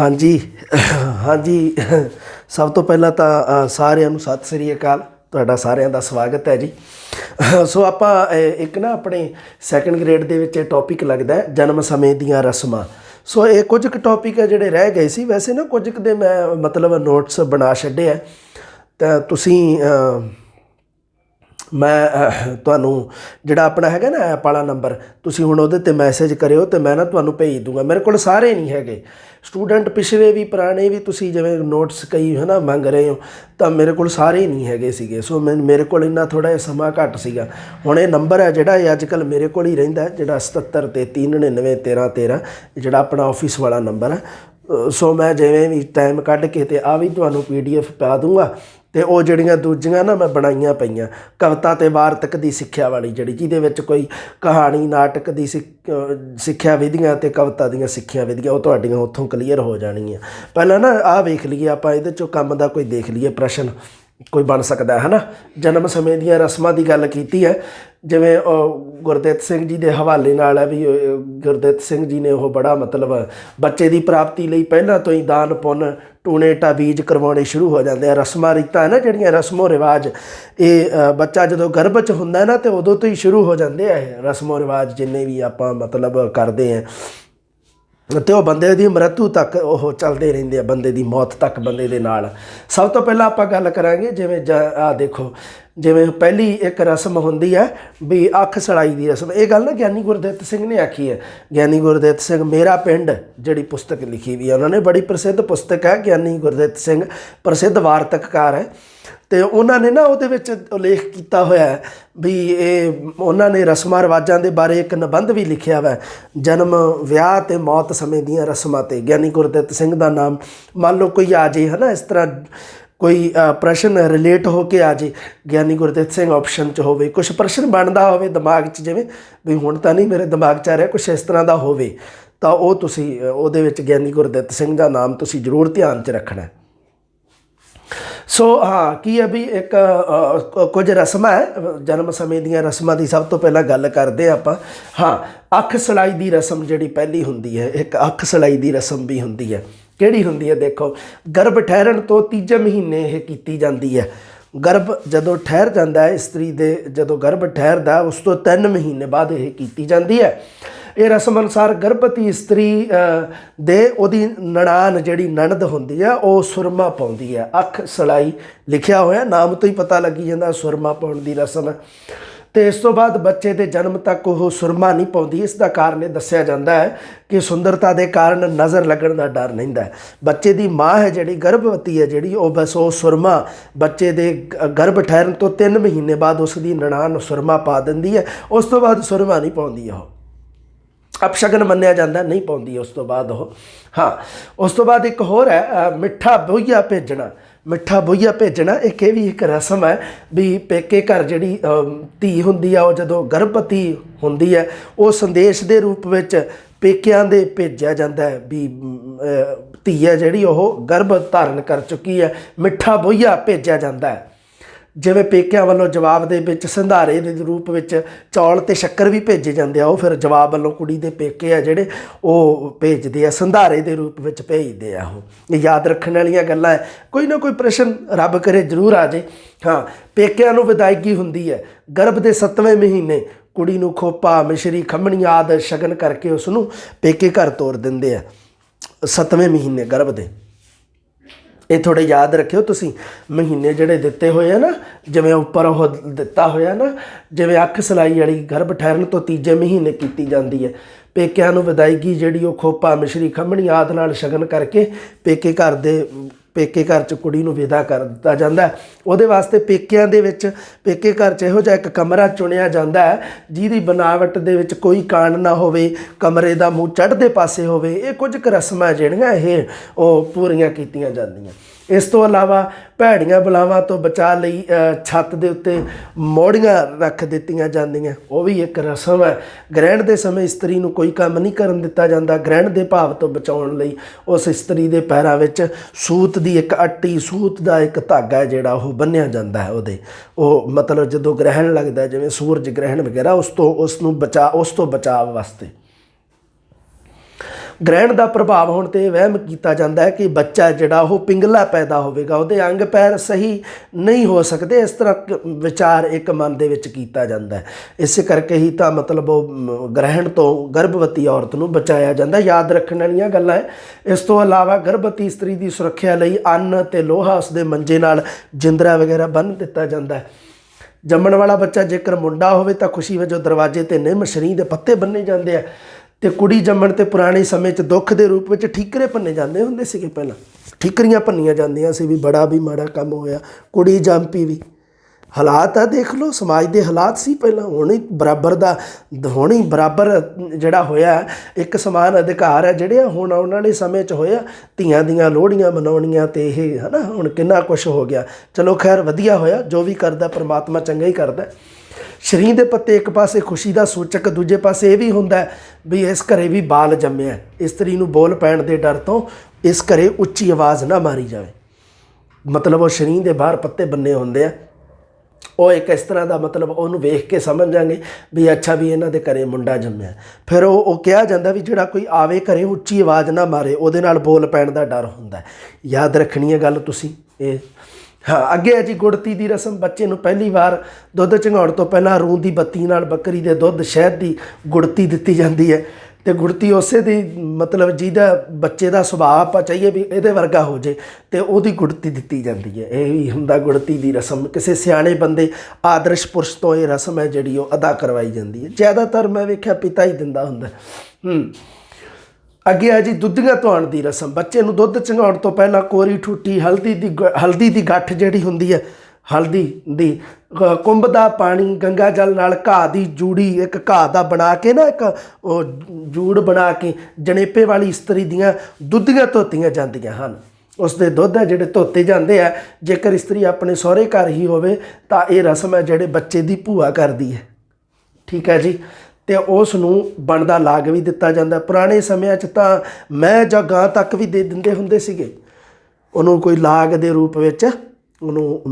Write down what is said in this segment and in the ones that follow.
ਹਾਂਜੀ ਹਾਂਜੀ। ਸਭ ਤੋਂ ਪਹਿਲਾਂ ਤਾਂ ਸਾਰਿਆਂ ਨੂੰ ਸਤਿ ਸ੍ਰੀ ਅਕਾਲ। ਤੁਹਾਡਾ ਸਾਰਿਆਂ ਦਾ ਸਵਾਗਤ ਹੈ ਜੀ। ਸੋ ਆਪਾਂ ਇੱਕ ਨਾ ਆਪਣੇ ਸੈਕੰਡ ਗ੍ਰੇਡ ਦੇ ਵਿੱਚ ਇਹ ਟੌਪਿਕ ਲੱਗਦਾ ਹੈ, ਜਨਮ ਸਮੇਂ ਦੀਆਂ ਰਸਮਾਂ। ਸੋ ਇਹ ਕੁਝ ਕੁ ਟੌਪਿਕ ਹੈ ਜਿਹੜੇ ਰਹਿ ਗਏ ਸੀ। ਵੈਸੇ ਨਾ ਕੁਝ ਕੁ ਦੇ ਮੈਂ ਮਤਲਬ ਨੋਟਸ ਬਣਾ ਛੱਡੇ ਆ ਤਾਂ ਤੁਸੀਂ ਮੈਂ ਤੁਹਾਨੂੰ ਜਿਹੜਾ ਆਪਣਾ ਹੈਗਾ ਨਾ ਐਪ ਵਾਲਾ ਨੰਬਰ ਤੁਸੀਂ ਹੁਣ ਉਹਦੇ ਤੇ ਮੈਸੇਜ ਕਰਿਓ ਤੇ ਮੈਂ ਨਾ ਤੁਹਾਨੂੰ ਭੇਜ ਦੂੰਗਾ। ਮੇਰੇ ਕੋਲ ਸਾਰੇ ਨਹੀਂ ਹੈਗੇ। ਸਟੂਡੈਂਟ ਪਿਛਲੇ ਵੀ ਪੁਰਾਣੇ ਵੀ ਤੁਸੀਂ ਜਿਵੇਂ ਨੋਟਸ ਕਈ ਹੈ ਨਾ ਮੰਗ ਰਹੇ ਹੋ ਤਾਂ ਮੇਰੇ ਕੋਲ ਸਾਰੇ ਨਹੀਂ ਹੈਗੇ ਸੀਗੇ। ਸੋ ਮੇਰੇ ਕੋਲ ਇੰਨਾ ਥੋੜਾ ਜਿਹਾ ਸਮਾਂ ਘੱਟ ਸੀਗਾ। ਹੁਣ ਇਹ ਨੰਬਰ ਹੈ ਜਿਹੜਾ ਇਹ ਅੱਜ ਕੱਲ ਮੇਰੇ ਕੋਲ ਹੀ ਰਹਿੰਦਾ ਹੈ, ਜਿਹੜਾ 77 ਤੇ 399 13 13 ਜਿਹੜਾ ਆਪਣਾ ਆਫਿਸ ਵਾਲਾ ਨੰਬਰ ਹੈ। ਸੋ ਮੈਂ ਜਿਵੇਂ ਵੀ ਟਾਈਮ ਕੱਢ ਕੇ ਤੇ ਆ ਵੀ ਤੁਹਾਨੂੰ ਪੀਡੀਐਫ ਪਾ ਦੂੰਗਾ। ਤੇ ਉਹ ਜਿਹੜੀਆਂ ਦੂਜੀਆਂ ਨਾ ਮੈਂ ਬਣਾਈਆਂ ਪਈਆਂ, ਕਵਿਤਾ ਤੇ ਵਾਰਤਕ ਦੀ ਸਿੱਖਿਆ ਵਾਲੀ ਜਿਹੜੀ, ਜਿਹਦੇ ਵਿੱਚ ਕੋਈ ਕਹਾਣੀ, ਨਾਟਕ ਦੀ ਸਿੱਖ- ਸਿੱਖਿਆ ਵਿਧੀਆਂ ਤੇ ਕਵਿਤਾ ਦੀਆਂ ਸਿੱਖਿਆ ਵਿਧੀਆਂ, ਉਹ ਤੁਹਾਡੀਆਂ ਉੱਥੋਂ ਕਲੀਅਰ ਹੋ ਜਾਣਗੀਆਂ ਪਹਿਲਾਂ ਨਾ ਆਹ ਵੇਖ ਲਈਏ ਆਪਾਂ, ਇਹਦੇ ਚੋਂ ਕੰਮ ਦਾ ਕੋਈ ਦੇਖ ਲਈਏ ਪ੍ਰਸ਼ਨ। ਕੋਈ ਬਣ ਸਕਦਾ ਹੈ ਨਾ ਜਨਮ ਸਮੇਂ ਦੀਆਂ ਰਸਮਾਂ ਦੀ ਗੱਲ ਕੀਤੀ ਹੈ। ਜਿਵੇਂ ਉਹ ਗੁਰਦਿੱਤ ਸਿੰਘ ਜੀ ਦੇ ਹਵਾਲੇ ਨਾਲ ਹੈ ਵੀ ਉਹ ਗੁਰਦਿੱਤ ਸਿੰਘ ਜੀ ਨੇ ਉਹ ਬੜਾ ਮਤਲਬ ਬੱਚੇ ਦੀ ਪ੍ਰਾਪਤੀ ਲਈ ਪਹਿਲਾਂ ਤੋਂ ਹੀ ਦਾਨ ਪੁੰਨ ਟੂਣੇ ਟਾਬੀਜ ਕਰਵਾਉਣੇ ਸ਼ੁਰੂ ਹੋ ਜਾਂਦੇ ਆ। ਰਸਮਾਂ, ਰੀਤਾਂ ਹੈ ਨਾ ਜਿਹੜੀਆਂ ਰਸਮੋ ਰਿਵਾਜ। ਇਹ ਬੱਚਾ ਜਦੋਂ ਗਰਭ 'ਚ ਹੁੰਦਾ ਨਾ, ਤੇ ਉਦੋਂ ਤੋਂ ਹੀ ਸ਼ੁਰੂ ਹੋ ਜਾਂਦੇ ਆ ਇਹ ਰਸਮੋ ਰਿਵਾਜ ਜਿੰਨੇ ਵੀ ਆਪਾਂ ਮਤਲਬ ਕਰਦੇ ਆ। ਤੇ ਉਹ ਬੰਦੇ ਦੀ ਮਰਤੂ ਤੱਕ ਉਹ ਚੱਲਦੇ ਰਹਿੰਦੇ ਆ, ਬੰਦੇ ਦੀ ਮੌਤ ਤੱਕ ਬੰਦੇ ਦੇ ਨਾਲ। ਸਭ ਤੋਂ ਪਹਿਲਾਂ ਆਪਾਂ ਗੱਲ ਕਰਾਂਗੇ ਜਿਵੇਂ ਆ ਦੇਖੋ, ਜਿਵੇਂ ਪਹਿਲੀ ਇੱਕ ਰਸਮ ਹੁੰਦੀ ਹੈ ਵੀ ਅੱਖ ਸੜਾਈ ਦੀ ਰਸਮ। ਇਹ ਗੱਲ ਨਾ ਗਿਆਨੀ ਗੁਰਦਿੱਤ ਸਿੰਘ ਨੇ ਆਖੀ ਹੈ। ਗਿਆਨੀ ਗੁਰਦਿੱਤ ਸਿੰਘ ਮੇਰਾ ਪਿੰਡ, ਜਿਹੜੀ ਪੁਸਤਕ ਲਿਖੀ ਵੀ ਹੈ, ਉਹਨਾਂ ਨੇ ਬੜੀ ਪ੍ਰਸਿੱਧ ਪੁਸਤਕ ਹੈ ਗਿਆਨੀ ਗੁਰਦਿੱਤ ਸਿੰਘ, ਪ੍ਰਸਿੱਧ ਵਾਰਤਕਕਾਰ ਹੈ। ਤੇ ਉਹਨਾਂ ਨੇ ਨਾ ਉਹਦੇ ਵਿੱਚ ਉਲੇਖ ਕੀਤਾ ਹੋਇਆ ਵੀ ਇਹ ਉਹਨਾਂ ਨੇ ਰਸਮਾਂ ਰਿਵਾਜਾਂ ਦੇ ਬਾਰੇ ਇੱਕ ਨਿਬੰਧ ਵੀ ਲਿਖਿਆ ਹੋਇਆ ਜਨਮ, ਵਿਆਹ ਤੇ ਮੌਤ ਸਮੇਂ ਦੀਆਂ ਰਸਮਾਂ ਤੇ। ਗਿਆਨੀ ਗੁਰਦਿੱਤ ਸਿੰਘ ਦਾ ਨਾਮ ਮੰਨ ਲਓ ਕੋਈ ਆ ਜੇ, ਹਨਾ, ਇਸ ਤਰ੍ਹਾਂ ਕੋਈ ਪ੍ਰਸ਼ਨ ਰਿਲੇਟ ਹੋ ਕੇ ਆ ਜੇ, ਗਿਆਨੀ ਗੁਰਦਿੱਤ ਸਿੰਘ ਆਪਸ਼ਨ 'ਚ ਹੋਵੇ ਕੁਝ ਪ੍ਰਸ਼ਨ ਬਣਦਾ ਹੋਵੇ ਦਿਮਾਗ 'ਚ ਜਿਵੇਂ ਵੀ ਹੁਣ ਤਾਂ ਨਹੀਂ ਮੇਰੇ ਦਿਮਾਗ 'ਚ ਆ ਰਿਹਾ ਕੁਝ ਇਸ ਤਰ੍ਹਾਂ ਦਾ ਹੋਵੇ, ਤਾਂ ਉਹ ਤੁਸੀਂ ਉਹਦੇ ਵਿੱਚ ਗਿਆਨੀ ਗੁਰਦਿੱਤ ਸਿੰਘ ਦਾ ਨਾਮ ਤੁਸੀਂ ਜ਼ਰੂਰ ਧਿਆਨ 'ਚ ਰੱਖਣਾ ਸੋ ਹਾਂ, ਕੀ ਹੈ ਵੀ ਇੱਕ ਕੁਝ ਰਸਮਾਂ ਹੈ, ਜਨਮ ਸਮੇਂ ਦੀਆਂ ਰਸਮਾਂ ਦੀ ਸਭ ਤੋਂ ਪਹਿਲਾਂ ਗੱਲ ਕਰਦੇ ਹਾਂ ਆਪਾਂ। ਹਾਂ, ਅੱਖ ਸਲਾਈ ਦੀ ਰਸਮ ਜਿਹੜੀ ਪਹਿਲੀ ਹੁੰਦੀ ਹੈ, ਇੱਕ ਅੱਖ ਸਲਾਈ ਦੀ ਰਸਮ ਵੀ ਹੁੰਦੀ ਹੈ। ਕਿਹੜੀ ਹੁੰਦੀ ਹੈ, ਦੇਖੋ, ਗਰਭ ਠਹਿਰਣ ਤੋਂ ਤੀਜੇ ਮਹੀਨੇ ਇਹ ਕੀਤੀ ਜਾਂਦੀ ਹੈ। ਗਰਭ ਜਦੋਂ ਠਹਿਰ ਜਾਂਦਾ ਹੈ, ਇਸਤਰੀ ਦੇ ਜਦੋਂ ਗਰਭ ਠਹਿਰਦਾ, ਉਸ ਤੋਂ 3 ਮਹੀਨੇ ਬਾਅਦ ਇਹ ਕੀਤੀ ਜਾਂਦੀ ਹੈ। ਇਹ ਰਸਮ ਅਨੁਸਾਰ ਗਰਭਵਤੀ ਇਸਤਰੀ ਦੇ ਉਹਦੀ ਨਣਾਨ ਜਿਹੜੀ ਨਣਦ ਹੁੰਦੀ ਆ, ਉਹ ਸੁਰਮਾ ਪਾਉਂਦੀ ਆ। ਅੱਖ ਸਲਾਈ ਲਿਖਿਆ ਹੋਇਆ, ਨਾਮ ਤੋਂ ਹੀ ਪਤਾ ਲੱਗੀ ਜਾਂਦਾ ਸੁਰਮਾ ਪਾਉਣ ਦੀ ਰਸਮ। ਹੈ ਤੇ ਇਸ ਤੋਂ ਬਾਅਦ ਬੱਚੇ ਦੇ ਜਨਮ ਤੱਕ ਉਹ ਸੁਰਮਾ ਨਹੀਂ ਪਾਉਂਦੀ। ਇਸ ਦਾ ਕਾਰਨ ਇਹ ਦੱਸਿਆ ਜਾਂਦਾ ਹੈ ਕਿ ਸੁੰਦਰਤਾ ਦੇ ਕਾਰਨ ਨਜ਼ਰ ਲੱਗਣ ਦਾ ਡਰ ਰਹਿੰਦਾ ਹੈ ਬੱਚੇ ਦੀ ਮਾਂ ਹੈ ਜਿਹੜੀ, ਗਰਭਵਤੀ ਹੈ ਜਿਹੜੀ, ਉਹ ਬਸ ਉਹ ਸੁਰਮਾ ਬੱਚੇ ਦੇ ਗਰਭ ਠਹਿਰਨ ਤੋਂ 3 ਮਹੀਨੇ ਬਾਅਦ ਉਸ ਦੀ ਨਣਾਨ ਸੁਰਮਾ ਪਾ ਦਿੰਦੀ ਹੈ। ਉਸ ਤੋਂ ਬਾਅਦ ਸੁਰਮਾ ਨਹੀਂ ਪਾਉਂਦੀ ਉਹ। ਅਪਸ਼ਗਨ ਮੰਨਿਆ ਜਾਂਦਾ, ਨਹੀਂ ਪਾਉਂਦੀ ਉਸ ਤੋਂ ਬਾਅਦ ਉਹ। ਹਾਂ, ਉਸ ਤੋਂ ਬਾਅਦ ਇੱਕ ਹੋਰ ਹੈ ਮਿੱਠਾ ਬੋਈਆ ਭੇਜਣਾ। ਮਿੱਠਾ ਬੋਈਆ ਭੇਜਣਾ ਇੱਕ ਇਹ ਵੀ ਇੱਕ ਰਸਮ ਹੈ ਵੀ ਪੇਕੇ ਘਰ ਜਿਹੜੀ ਧੀ ਹੁੰਦੀ ਆ, ਉਹ ਜਦੋਂ ਗਰਭਵਤੀ ਹੁੰਦੀ ਹੈ, ਉਹ ਸੰਦੇਸ਼ ਦੇ ਰੂਪ ਵਿੱਚ ਪੇਕਿਆਂ ਦੇ ਭੇਜਿਆ ਜਾਂਦਾ ਹੈ ਵੀ ਧੀ ਹੈ ਜਿਹੜੀ, ਉਹ ਗਰਭ ਧਾਰਨ ਕਰ ਚੁੱਕੀ ਹੈ। ਮਿੱਠਾ ਬੋਈਆ ਭੇਜਿਆ ਜਾਂਦਾ ਹੈ। ਜਿਵੇਂ ਪੇਕਿਆਂ ਵੱਲੋਂ ਜਵਾਬ ਦੇ ਵਿੱਚ, ਸੰਧਾਰੇ ਦੇ ਰੂਪ ਵਿੱਚ ਚੌਲ ਤੇ ਸ਼ੱਕਰ ਵੀ ਭੇਜੇ ਜਾਂਦੇ ਆ, ਉਹ ਫਿਰ ਜਵਾਬ ਵੱਲੋਂ ਕੁੜੀ ਦੇ ਪੇਕੇ ਆ ਜਿਹੜੇ ਉਹ ਭੇਜਦੇ ਆ, ਸੰਧਾਰੇ ਦੇ ਰੂਪ ਵਿੱਚ ਭੇਜਦੇ ਆ ਉਹ। ਇਹ ਯਾਦ ਰੱਖਣ ਵਾਲੀਆਂ ਗੱਲਾਂ ਹੈ। ਕੋਈ ਨਾ ਕੋਈ ਪ੍ਰਸ਼ਨ ਰੱਬ ਕਰੇ, ਜ਼ਰੂਰ ਆ ਜੇ। ਹਾਂ, ਪੇਕਿਆਂ ਨੂੰ ਵਿਦਾਇਗੀ ਹੁੰਦੀ ਹੈ। ਗਰਭ ਦੇ 7ਵੇਂ ਮਹੀਨੇ ਕੁੜੀ ਨੂੰ ਖੋਪਾ, ਮਿਸ਼ਰੀ, ਖੰਮਣੀ ਆਦ ਸ਼ਗਨ ਕਰਕੇ ਉਸ ਨੂੰ ਪੇਕੇ ਘਰ ਤੋਰ ਦਿੰਦੇ ਆ। 7ਵੇਂ ਮਹੀਨੇ ਗਰਭ ਦੇ। ਇਹ ਥੋੜੇ ਯਾਦ ਰੱਖਿਓ ਤੁਸੀਂ। ਮਹੀਨੇ ਜਿਹੜੇ ਦਿੱਤੇ ਹੋਏ ਆ ਨਾ, ਜਿਵੇਂ ਉੱਪਰ ਉਹ ਦਿੱਤਾ ਹੋਇਆ ਨਾ, ਜਿਵੇਂ ਅੱਖ ਸਲਾਈ ਵਾਲੀ ਗਰਭ ਠਹਿਰਨ ਤੋਂ ਤੀਜੇ ਮਹੀਨੇ ਕੀਤੀ ਜਾਂਦੀ ਹੈ। ਪੇਕਿਆਂ ਨੂੰ ਵਿਦਾਇਗੀ ਜਿਹੜੀ ਉਹ ਖੋਪਾ, ਮਿਸ਼ਰੀ ਖੰਮਣੀ ਆਦ ਨਾਲ ਸ਼ਗਨ ਕਰਕੇ ਪੇਕੇ ਘਰ ਦੇ ਪੇਕੇ ਘਰ ਚ ਕੁੜੀ ਨੂੰ ਵਿਦਾ ਕਰ ਦਿੱਤਾ ਜਾਂਦਾ ਹੈ। ਉਹਦੇ ਵਾਸਤੇ ਪੇਕਿਆਂ ਦੇ ਵਿੱਚ, ਪੇਕੇ ਘਰ ਚ ਇਹੋ ਜਿਹਾ ਇੱਕ ਕਮਰਾ ਚੁਣਿਆ ਜਾਂਦਾ ਹੈ, ਜਿਹਦੀ ਬਣਾਵਟ ਦੇ ਵਿੱਚ ਕੋਈ ਕਾਂਡ ਨਾ ਹੋਵੇ, ਕਮਰੇ ਦਾ ਮੂੰਹ ਚੜ੍ਹਦੇ ਪਾਸੇ ਹੋਵੇ, ਇਹ ਕੁਝ ਕੁ ਰਸਮਾਂ ਜਿਹੜੀਆਂ ਇਹ ਉਹ ਪੂਰੀਆਂ ਕੀਤੀਆਂ ਜਾਂਦੀਆਂ। ਇਸ ਤੋਂ ਇਲਾਵਾ ਭੈੜੀਆਂ ਬਲਾਵਾਂ ਤੋਂ ਬਚਾ ਲਈ ਛੱਤ ਦੇ ਉੱਤੇ ਮੋੜੀਆਂ ਰੱਖ ਦਿੱਤੀਆਂ ਜਾਂਦੀਆਂ। ਉਹ ਵੀ ਇੱਕ ਰਸਮ ਹੈ। ਗ੍ਰਹਿਣ ਦੇ ਸਮੇਂ ਇਸਤਰੀ ਨੂੰ ਕੋਈ ਕੰਮ ਨਹੀਂ ਕਰਨ ਦਿੱਤਾ ਜਾਂਦਾ। ਗ੍ਰਹਿਣ ਦੇ ਭਾਵ ਤੋਂ ਬਚਾਉਣ ਲਈ ਉਸ ਇਸਤਰੀ ਦੇ ਪੈਰਾਂ ਵਿੱਚ ਸੂਤ ਦੀ ਇੱਕ ਅੱਟੀ, ਸੂਤ ਦਾ ਇੱਕ ਧਾਗਾ ਜਿਹੜਾ ਉਹ ਬੰਨਿਆ ਜਾਂਦਾ ਹੈ ਉਹਦੇ। ਉਹ ਮਤਲਬ ਜਦੋਂ ਗ੍ਰਹਿਣ ਲੱਗਦਾ ਜਿਵੇਂ ਸੂਰਜ ਗ੍ਰਹਿਣ ਵਗੈਰਾ, ਉਸ ਤੋਂ, ਉਸ ਨੂੰ ਬਚਾ, ਉਸ ਤੋਂ ਬਚਾਅ ਵਾਸਤੇ। ਗ੍ਰਹਿਣ ਦਾ ਪ੍ਰਭਾਵ ਹੋਣ ਤੇ ਵਹਿਮ ਕੀਤਾ ਜਾਂਦਾ ਹੈ ਕਿ ਬੱਚਾ ਜਿਹੜਾ ਉਹ ਪਿੰਗਲਾ ਪੈਦਾ ਹੋਵੇਗਾ, ਉਹਦੇ ਅੰਗ ਪੈਰ ਸਹੀ ਨਹੀਂ ਹੋ ਸਕਦੇ, ਇਸ ਤਰ੍ਹਾਂ ਵਿਚਾਰ ਇੱਕ ਮਨ ਦੇ ਵਿੱਚ ਕੀਤਾ ਜਾਂਦਾ ਹੈ। ਇਸੇ ਕਰਕੇ ਹੀ ਤਾਂ ਮਤਲਬ ਉਹ ਗ੍ਰਹਿਣ ਤੋਂ ਗਰਭਵਤੀ ਔਰਤ ਨੂੰ ਬਚਾਇਆ ਜਾਂਦਾ ਯਾਦ ਰੱਖਣ ਵਾਲੀਆਂ ਗੱਲਾਂ ਹੈ। ਇਸ ਤੋਂ ਇਲਾਵਾ ਗਰਭਵਤੀ ਇਸਤਰੀ ਦੀ ਸੁਰੱਖਿਆ ਲਈ ਅੰਨ ਤੇ ਲੋਹਾ ਉਸਦੇ ਮੰਜੇ ਨਾਲ ਜਿੰਦਰਾ ਵਗੈਰਾ ਬੰਨ੍ਹ ਦਿੱਤਾ ਜਾਂਦਾ ਹੈ। ਜੰਮਣ ਵਾਲਾ ਬੱਚਾ ਜੇਕਰ ਮੁੰਡਾ ਹੋਵੇ ਤਾਂ ਖੁਸ਼ੀ ਵਜੋਂ ਦਰਵਾਜ਼ੇ ਤੇ ਨਿੰਮ, ਸ਼ਰੀ ਦੇ ਪੱਤੇ ਬੰਨੇ ਜਾਂਦੇ ਆ। ਤੇ ਕੁੜੀ ਜੰਮਣ ਤੇ ਪੁਰਾਣੇ ਸਮੇਂ 'ਚ ਦੁੱਖ ਦੇ ਰੂਪ ਵਿੱਚ ਠੀਕਰੇ ਭੰਨੇ ਜਾਂਦੇ ਹੁੰਦੇ ਸੀਗੇ ਪਹਿਲਾਂ। ਠੀਕਰੀਆਂ ਭੰਨੀਆਂ ਜਾਂਦੀਆਂ ਸੀ ਵੀ ਬੜਾ ਵੀ ਮਾੜਾ ਕੰਮ ਹੋਇਆ, ਕੁੜੀ ਜੰਮ ਪਈ ਵੀ। ਹਾਲਾਤ ਆ ਦੇਖ ਲਓ, ਸਮਾਜ ਦੇ ਹਾਲਾਤ ਸੀ ਪਹਿਲਾਂ, ਹੁਣ ਹੀ ਬਰਾਬਰ ਦਾ, ਹੁਣ ਹੀ ਬਰਾਬਰ ਜਿਹੜਾ ਹੋਇਆ, ਇੱਕ ਸਮਾਨ ਅਧਿਕਾਰ ਹੈ ਜਿਹੜੇ ਹੁਣ ਆਉਣ ਵਾਲੇ ਸਮੇਂ 'ਚ ਹੋਇਆ, ਧੀਆਂ ਦੀਆਂ ਲੋਹੜੀਆਂ ਮਨਾਉਣੀਆਂ ਤੇ ਇਹ, ਹਨਾ, ਹੁਣ ਕਿੰਨਾ ਕੁਝ ਹੋ ਗਿਆ। ਚਲੋ ਖੈਰ, ਵਧੀਆ ਹੋਇਆ, ਜੋ ਵੀ ਕਰਦਾ, ਪ੍ਰਮਾਤਮਾ ਚੰਗਾ ਹੀ ਕਰਦਾ। ਸ਼ਰੀਂ ਦੇ ਪੱਤੇ ਇੱਕ ਪਾਸੇ ਖੁਸ਼ੀ ਦਾ ਸੂਚਕ, ਦੂਜੇ ਪਾਸੇ ਇਹ ਵੀ ਹੁੰਦਾ ਵੀ ਇਸ ਘਰੇ ਵੀ ਬਾਲ ਜੰਮਿਆ ਇਸਤਰੀ ਨੂੰ ਬੋਲ ਪੈਣ ਦੇ ਡਰ ਤੋਂ ਇਸ ਘਰੇ ਉੱਚੀ ਆਵਾਜ਼ ਨਾ ਮਾਰੀ ਜਾਵੇ। ਮਤਲਬ ਉਹ ਸ਼ਰੀਂ ਦੇ ਬਾਹਰ ਪੱਤੇ ਬੰਨੇ ਹੁੰਦੇ ਆ। ਉਹ ਇੱਕ ਇਸ ਤਰ੍ਹਾਂ ਦਾ ਮਤਲਬ ਉਹਨੂੰ ਵੇਖ ਕੇ ਸਮਝ ਜਾਣਗੇ ਵੀ ਅੱਛਾ ਵੀ ਇਹਨਾਂ ਦੇ ਘਰੇ ਮੁੰਡਾ ਜੰਮਿਆ ਫਿਰ ਉਹ ਉਹ ਕਿਹਾ ਜਾਂਦਾ ਵੀ ਜਿਹੜਾ ਕੋਈ ਆਵੇ ਘਰੇ ਉੱਚੀ ਆਵਾਜ਼ ਨਾ ਮਾਰੇ, ਉਹਦੇ ਨਾਲ ਬੋਲ ਪੈਣ ਦਾ ਡਰ ਹੁੰਦਾ ਯਾਦ ਰੱਖਣੀ ਹੈ ਗੱਲ ਤੁਸੀਂ, ਇਹ ਹਾਂ, ਅੱਗੇ ਹੈ ਜੀ ਗੁੜਤੀ ਦੀ ਰਸਮ, ਬੱਚੇ ਨੂੰ ਪਹਿਲੀ ਵਾਰ ਦੁੱਧ ਚੰਗਾਉਣ ਤੋਂ ਪਹਿਲਾਂ ਰੂਹ ਦੀ ਬੱਤੀ ਨਾਲ ਬੱਕਰੀ ਦੇ ਦੁੱਧ ਸ਼ਹਿਦ ਦੀ ਗੁੜਤੀ ਦਿੱਤੀ ਜਾਂਦੀ ਹੈ। ਤੇ ਗੁੜਤੀ ਉਸੇ ਦੀ ਮਤਲਬ ਜਿਹਦਾ ਬੱਚੇ ਦਾ ਸੁਭਾਅ ਆਪਾਂ ਚਾਹੀਏ ਵੀ ਇਹਦੇ ਵਰਗਾ ਹੋ ਜੇ, ਤੇ ਉਹਦੀ ਗੁੜਤੀ ਦਿੱਤੀ ਜਾਂਦੀ ਹੈ। ਇਹ ਵੀ ਹੁੰਦਾ ਗੁੜਤੀ ਦੀ ਰਸਮ। ਕਿਸੇ ਸਿਆਣੇ ਬੰਦੇ ਆਦਰਸ਼ ਪੁਰਸ਼ ਤੋਂ ਇਹ ਰਸਮ ਹੈ ਜਿਹੜੀ ਉਹ ਅਦਾ ਕਰਵਾਈ ਜਾਂਦੀ ਹੈ। ਜ਼ਿਆਦਾਤਰ ਮੈਂ ਵੇਖਿਆ ਪਿਤਾ ਹੀ ਦਿੰਦਾ ਹੁੰਦਾ। ਹੂੰ। ਅੱਗੇ ਹੈ ਜੀ ਦੁੱਧੀਆਂ ਧੋਣ ਦੀ ਰਸਮ। ਬੱਚੇ ਨੂੰ ਦੁੱਧ ਚੰਗਾਉਣ ਤੋਂ ਪਹਿਲਾਂ ਕੋਰੀ ਠੂਟੀ, ਹਲਦੀ ਦੀ ਗ- ਹਲਦੀ ਦੀ ਗੱਠ ਜਿਹੜੀ ਹੁੰਦੀ ਹੈ, ਹਲਦੀ ਦੀ ਕੁੰਭ ਦਾ ਪਾਣੀ, ਗੰਗਾ ਜਲ ਨਾਲ ਘਾਹ ਦੀ ਜੂੜੀ, ਇੱਕ ਘਾਹ ਦਾ ਬਣਾ ਕੇ ਨਾ, ਇੱਕ ਉਹ ਜੂੜ ਬਣਾ ਕੇ ਜਣੇਪੇ ਵਾਲੀ ਇਸਤਰੀ ਦੀਆਂ ਦੁੱਧੀਆਂ ਧੋਤੀਆਂ ਜਾਂਦੀਆਂ ਹਨ। ਉਸ ਦੇ ਦੁੱਧ ਹੈ ਜਿਹੜੇ ਧੋਤੇ ਜਾਂਦੇ ਆ। ਜੇਕਰ ਇਸਤਰੀ ਆਪਣੇ ਸਹੁਰੇ ਘਰ ਹੀ ਹੋਵੇ, ਤਾਂ ਇਹ ਰਸਮ ਹੈ ਜਿਹੜੇ ਬੱਚੇ ਦੀ ਭੂਆ ਕਰਦੀ ਹੈ। ਠੀਕ ਹੈ ਜੀ। ਤੇ ਉਸ ਨੂੰ ਬਣਦਾ ਲਾਗ ਵੀ ਦਿੱਤਾ ਜਾਂਦਾ। ਪੁਰਾਣੇ ਸਮਿਆਂ 'ਚ ਤਾਂ ਮੈਂ ਜਾਂ ਗਾਂ ਤੱਕ ਵੀ ਦੇ ਦਿੰਦੇ ਹੁੰਦੇ ਸੀਗੇ। ਉਹਨੂੰ ਕੋਈ ਲਾਗ ਦੇ ਰੂਪ ਵਿੱਚ ਉਹਨੂੰ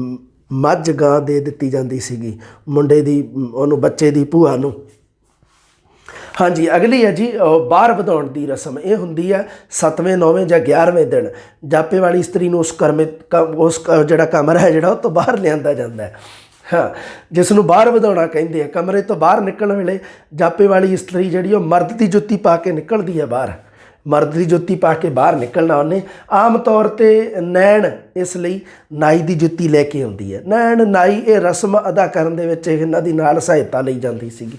ਮੱਝ ਗਾਂ ਦੇ ਦਿੱਤੀ ਜਾਂਦੀ ਸੀਗੀ, ਮੁੰਡੇ ਦੀ, ਉਹਨੂੰ ਬੱਚੇ ਦੀ ਭੂਆ ਨੂੰ। ਹਾਂਜੀ, ਅਗਲੀ ਹੈ ਜੀ ਬਾਹਰ ਵਧਾਉਣ ਦੀ ਰਸਮ। ਇਹ ਹੁੰਦੀ ਹੈ 7ਵੇਂ 9ਵੇਂ ਜਾਂ 11ਵੇਂ ਦਿਨ। ਜਾਪੇ ਵਾਲੀ ਇਸਤਰੀ ਨੂੰ ਉਸ ਕਰਮੇ ਕ- ਉਸ ਜਿਹੜਾ ਕਮਰਾ ਹੈ ਜਿਹੜਾ ਉਹ ਤੋਂ ਬਾਹਰ ਲਿਆਂਦਾ ਜਾਂਦਾ ਹੈ। ਹਾਂ, ਜਿਸ ਨੂੰ ਬਾਹਰ ਵਧਾਉਣਾ ਕਹਿੰਦੇ ਆ। ਕਮਰੇ ਤੋਂ ਬਾਹਰ ਨਿਕਲਣ ਵੇਲੇ ਜਾਪੇ ਵਾਲੀ ਇਸਤਰੀ ਜਿਹੜੀ ਉਹ ਮਰਦ ਦੀ ਜੁੱਤੀ ਪਾ ਕੇ ਨਿਕਲਦੀ ਹੈ ਬਾਹਰ। ਮਰਦ ਦੀ ਜੁੱਤੀ ਪਾ ਕੇ ਬਾਹਰ ਨਿਕਲਣਾ ਉਹਨੇ। ਆਮ ਤੌਰ ਤੇ ਨੈਣ ਇਸ ਲਈ ਨਾਈ ਦੀ ਜੁੱਤੀ ਲੈ ਕੇ ਆਉਂਦੀ ਹੈ ਨੈਣ, ਨਾਈ ਇਹ ਰਸਮ ਅਦਾ ਕਰਨ ਦੇ ਵਿੱਚ ਇਹਨਾਂ ਦੀ ਨਾਲ ਸਹਾਇਤਾ ਲਈ ਜਾਂਦੀ ਸੀਗੀ।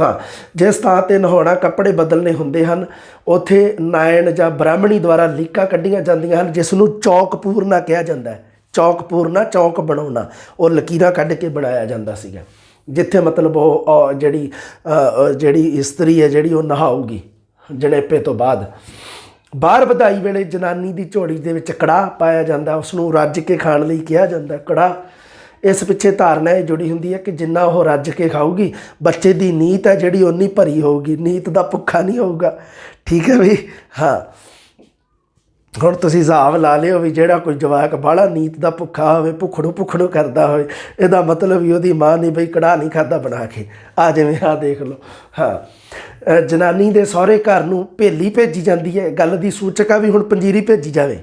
ਹਾਂ, ਜਿਸ ਥਾਂ ਤੇ ਨਹਾਉਣਾ ਕੱਪੜੇ ਬਦਲਨੇ ਹੁੰਦੇ ਹਨ, ਉਥੇ ਨਾਇਣ ਜਾਂ ਬ੍ਰਾਹਮਣੀ ਦੁਆਰਾ ਲੀਕਾਂ ਕੱਢੀਆਂ ਜਾਂਦੀਆਂ ਹਨ, ਜਿਸ ਨੂੰ ਚੌਕਪੂਰਨਾ ਕਿਹਾ ਜਾਂਦਾ ਹੈ। ਚੌਕ ਪੂਰਨਾ, ਚੌਕ ਬਣਾਉਣਾ, ਉਹ ਲਕੀਰਾਂ ਕੱਢ ਕੇ ਬਣਾਇਆ ਜਾਂਦਾ ਸੀਗਾ। ਜਿੱਥੇ ਮਤਲਬ ਉਹ ਜਿਹੜੀ ਜਿਹੜੀ ਇਸਤਰੀ ਹੈ, ਜਿਹੜੀ ਉਹ ਨਹਾਊਗੀ ਜਣੇਪੇ ਤੋਂ ਬਾਅਦ। ਬਾਹਰ ਵਧਾਈ ਵੇਲੇ ਜਨਾਨੀ ਦੀ ਝੋਲੀ ਦੇ ਵਿੱਚ ਕੜਾਹ ਪਾਇਆ ਜਾਂਦਾ ਉਸ ਨੂੰ ਰੱਜ ਕੇ ਖਾਣ ਲਈ ਕਿਹਾ ਜਾਂਦਾ ਕੜਾਹ ਇਸ ਪਿੱਛੇ ਧਾਰਨਾ ਇਹ ਜੁੜੀ ਹੁੰਦੀ ਹੈ ਕਿ ਜਿੰਨਾ ਉਹ ਰੱਜ ਕੇ ਖਾਊਗੀ, ਬੱਚੇ ਦੀ ਨੀਤ ਹੈ ਜਿਹੜੀ ਓਨੀ ਭਰੀ ਹੋਊਗੀ, ਨੀਤ ਦਾ ਭੁੱਖਾ ਨਹੀਂ ਹੋਊਗਾ। ਠੀਕ ਹੈ ਵੀ? ਹਾਂ। ਹੁਣ ਤੁਸੀਂ ਹਿਸਾਬ ਲਾ ਲਿਓ ਵੀ ਜਿਹੜਾ ਕੋਈ ਜਵਾਕ ਬਾਹਲਾ ਨੀਤ ਦਾ ਭੁੱਖਾ ਹੋਵੇ, ਭੁੱਖੜੂ ਭੁੱਖੜੂ ਕਰਦਾ ਹੋਵੇ, ਇਹਦਾ ਮਤਲਬ ਵੀ ਉਹਦੀ ਮਾਂ ਨੇ ਬਈ ਕੜਾਹ ਨਹੀਂ ਖਾਦਾ ਬਣਾ ਕੇ। ਆ ਜਿਵੇਂ ਆ ਦੇਖ ਲਓ, ਹਾਂ। ਜਨਾਨੀ ਦੇ ਸਹੁਰੇ ਘਰ ਨੂੰ ਭੇਲੀ ਭੇਜੀ ਜਾਂਦੀ ਹੈ। ਗੱਲ ਦੀ ਸੂਚਕ ਆ ਵੀ ਹੁਣ ਪੰਜੀਰੀ ਭੇਜੀ ਜਾਵੇ।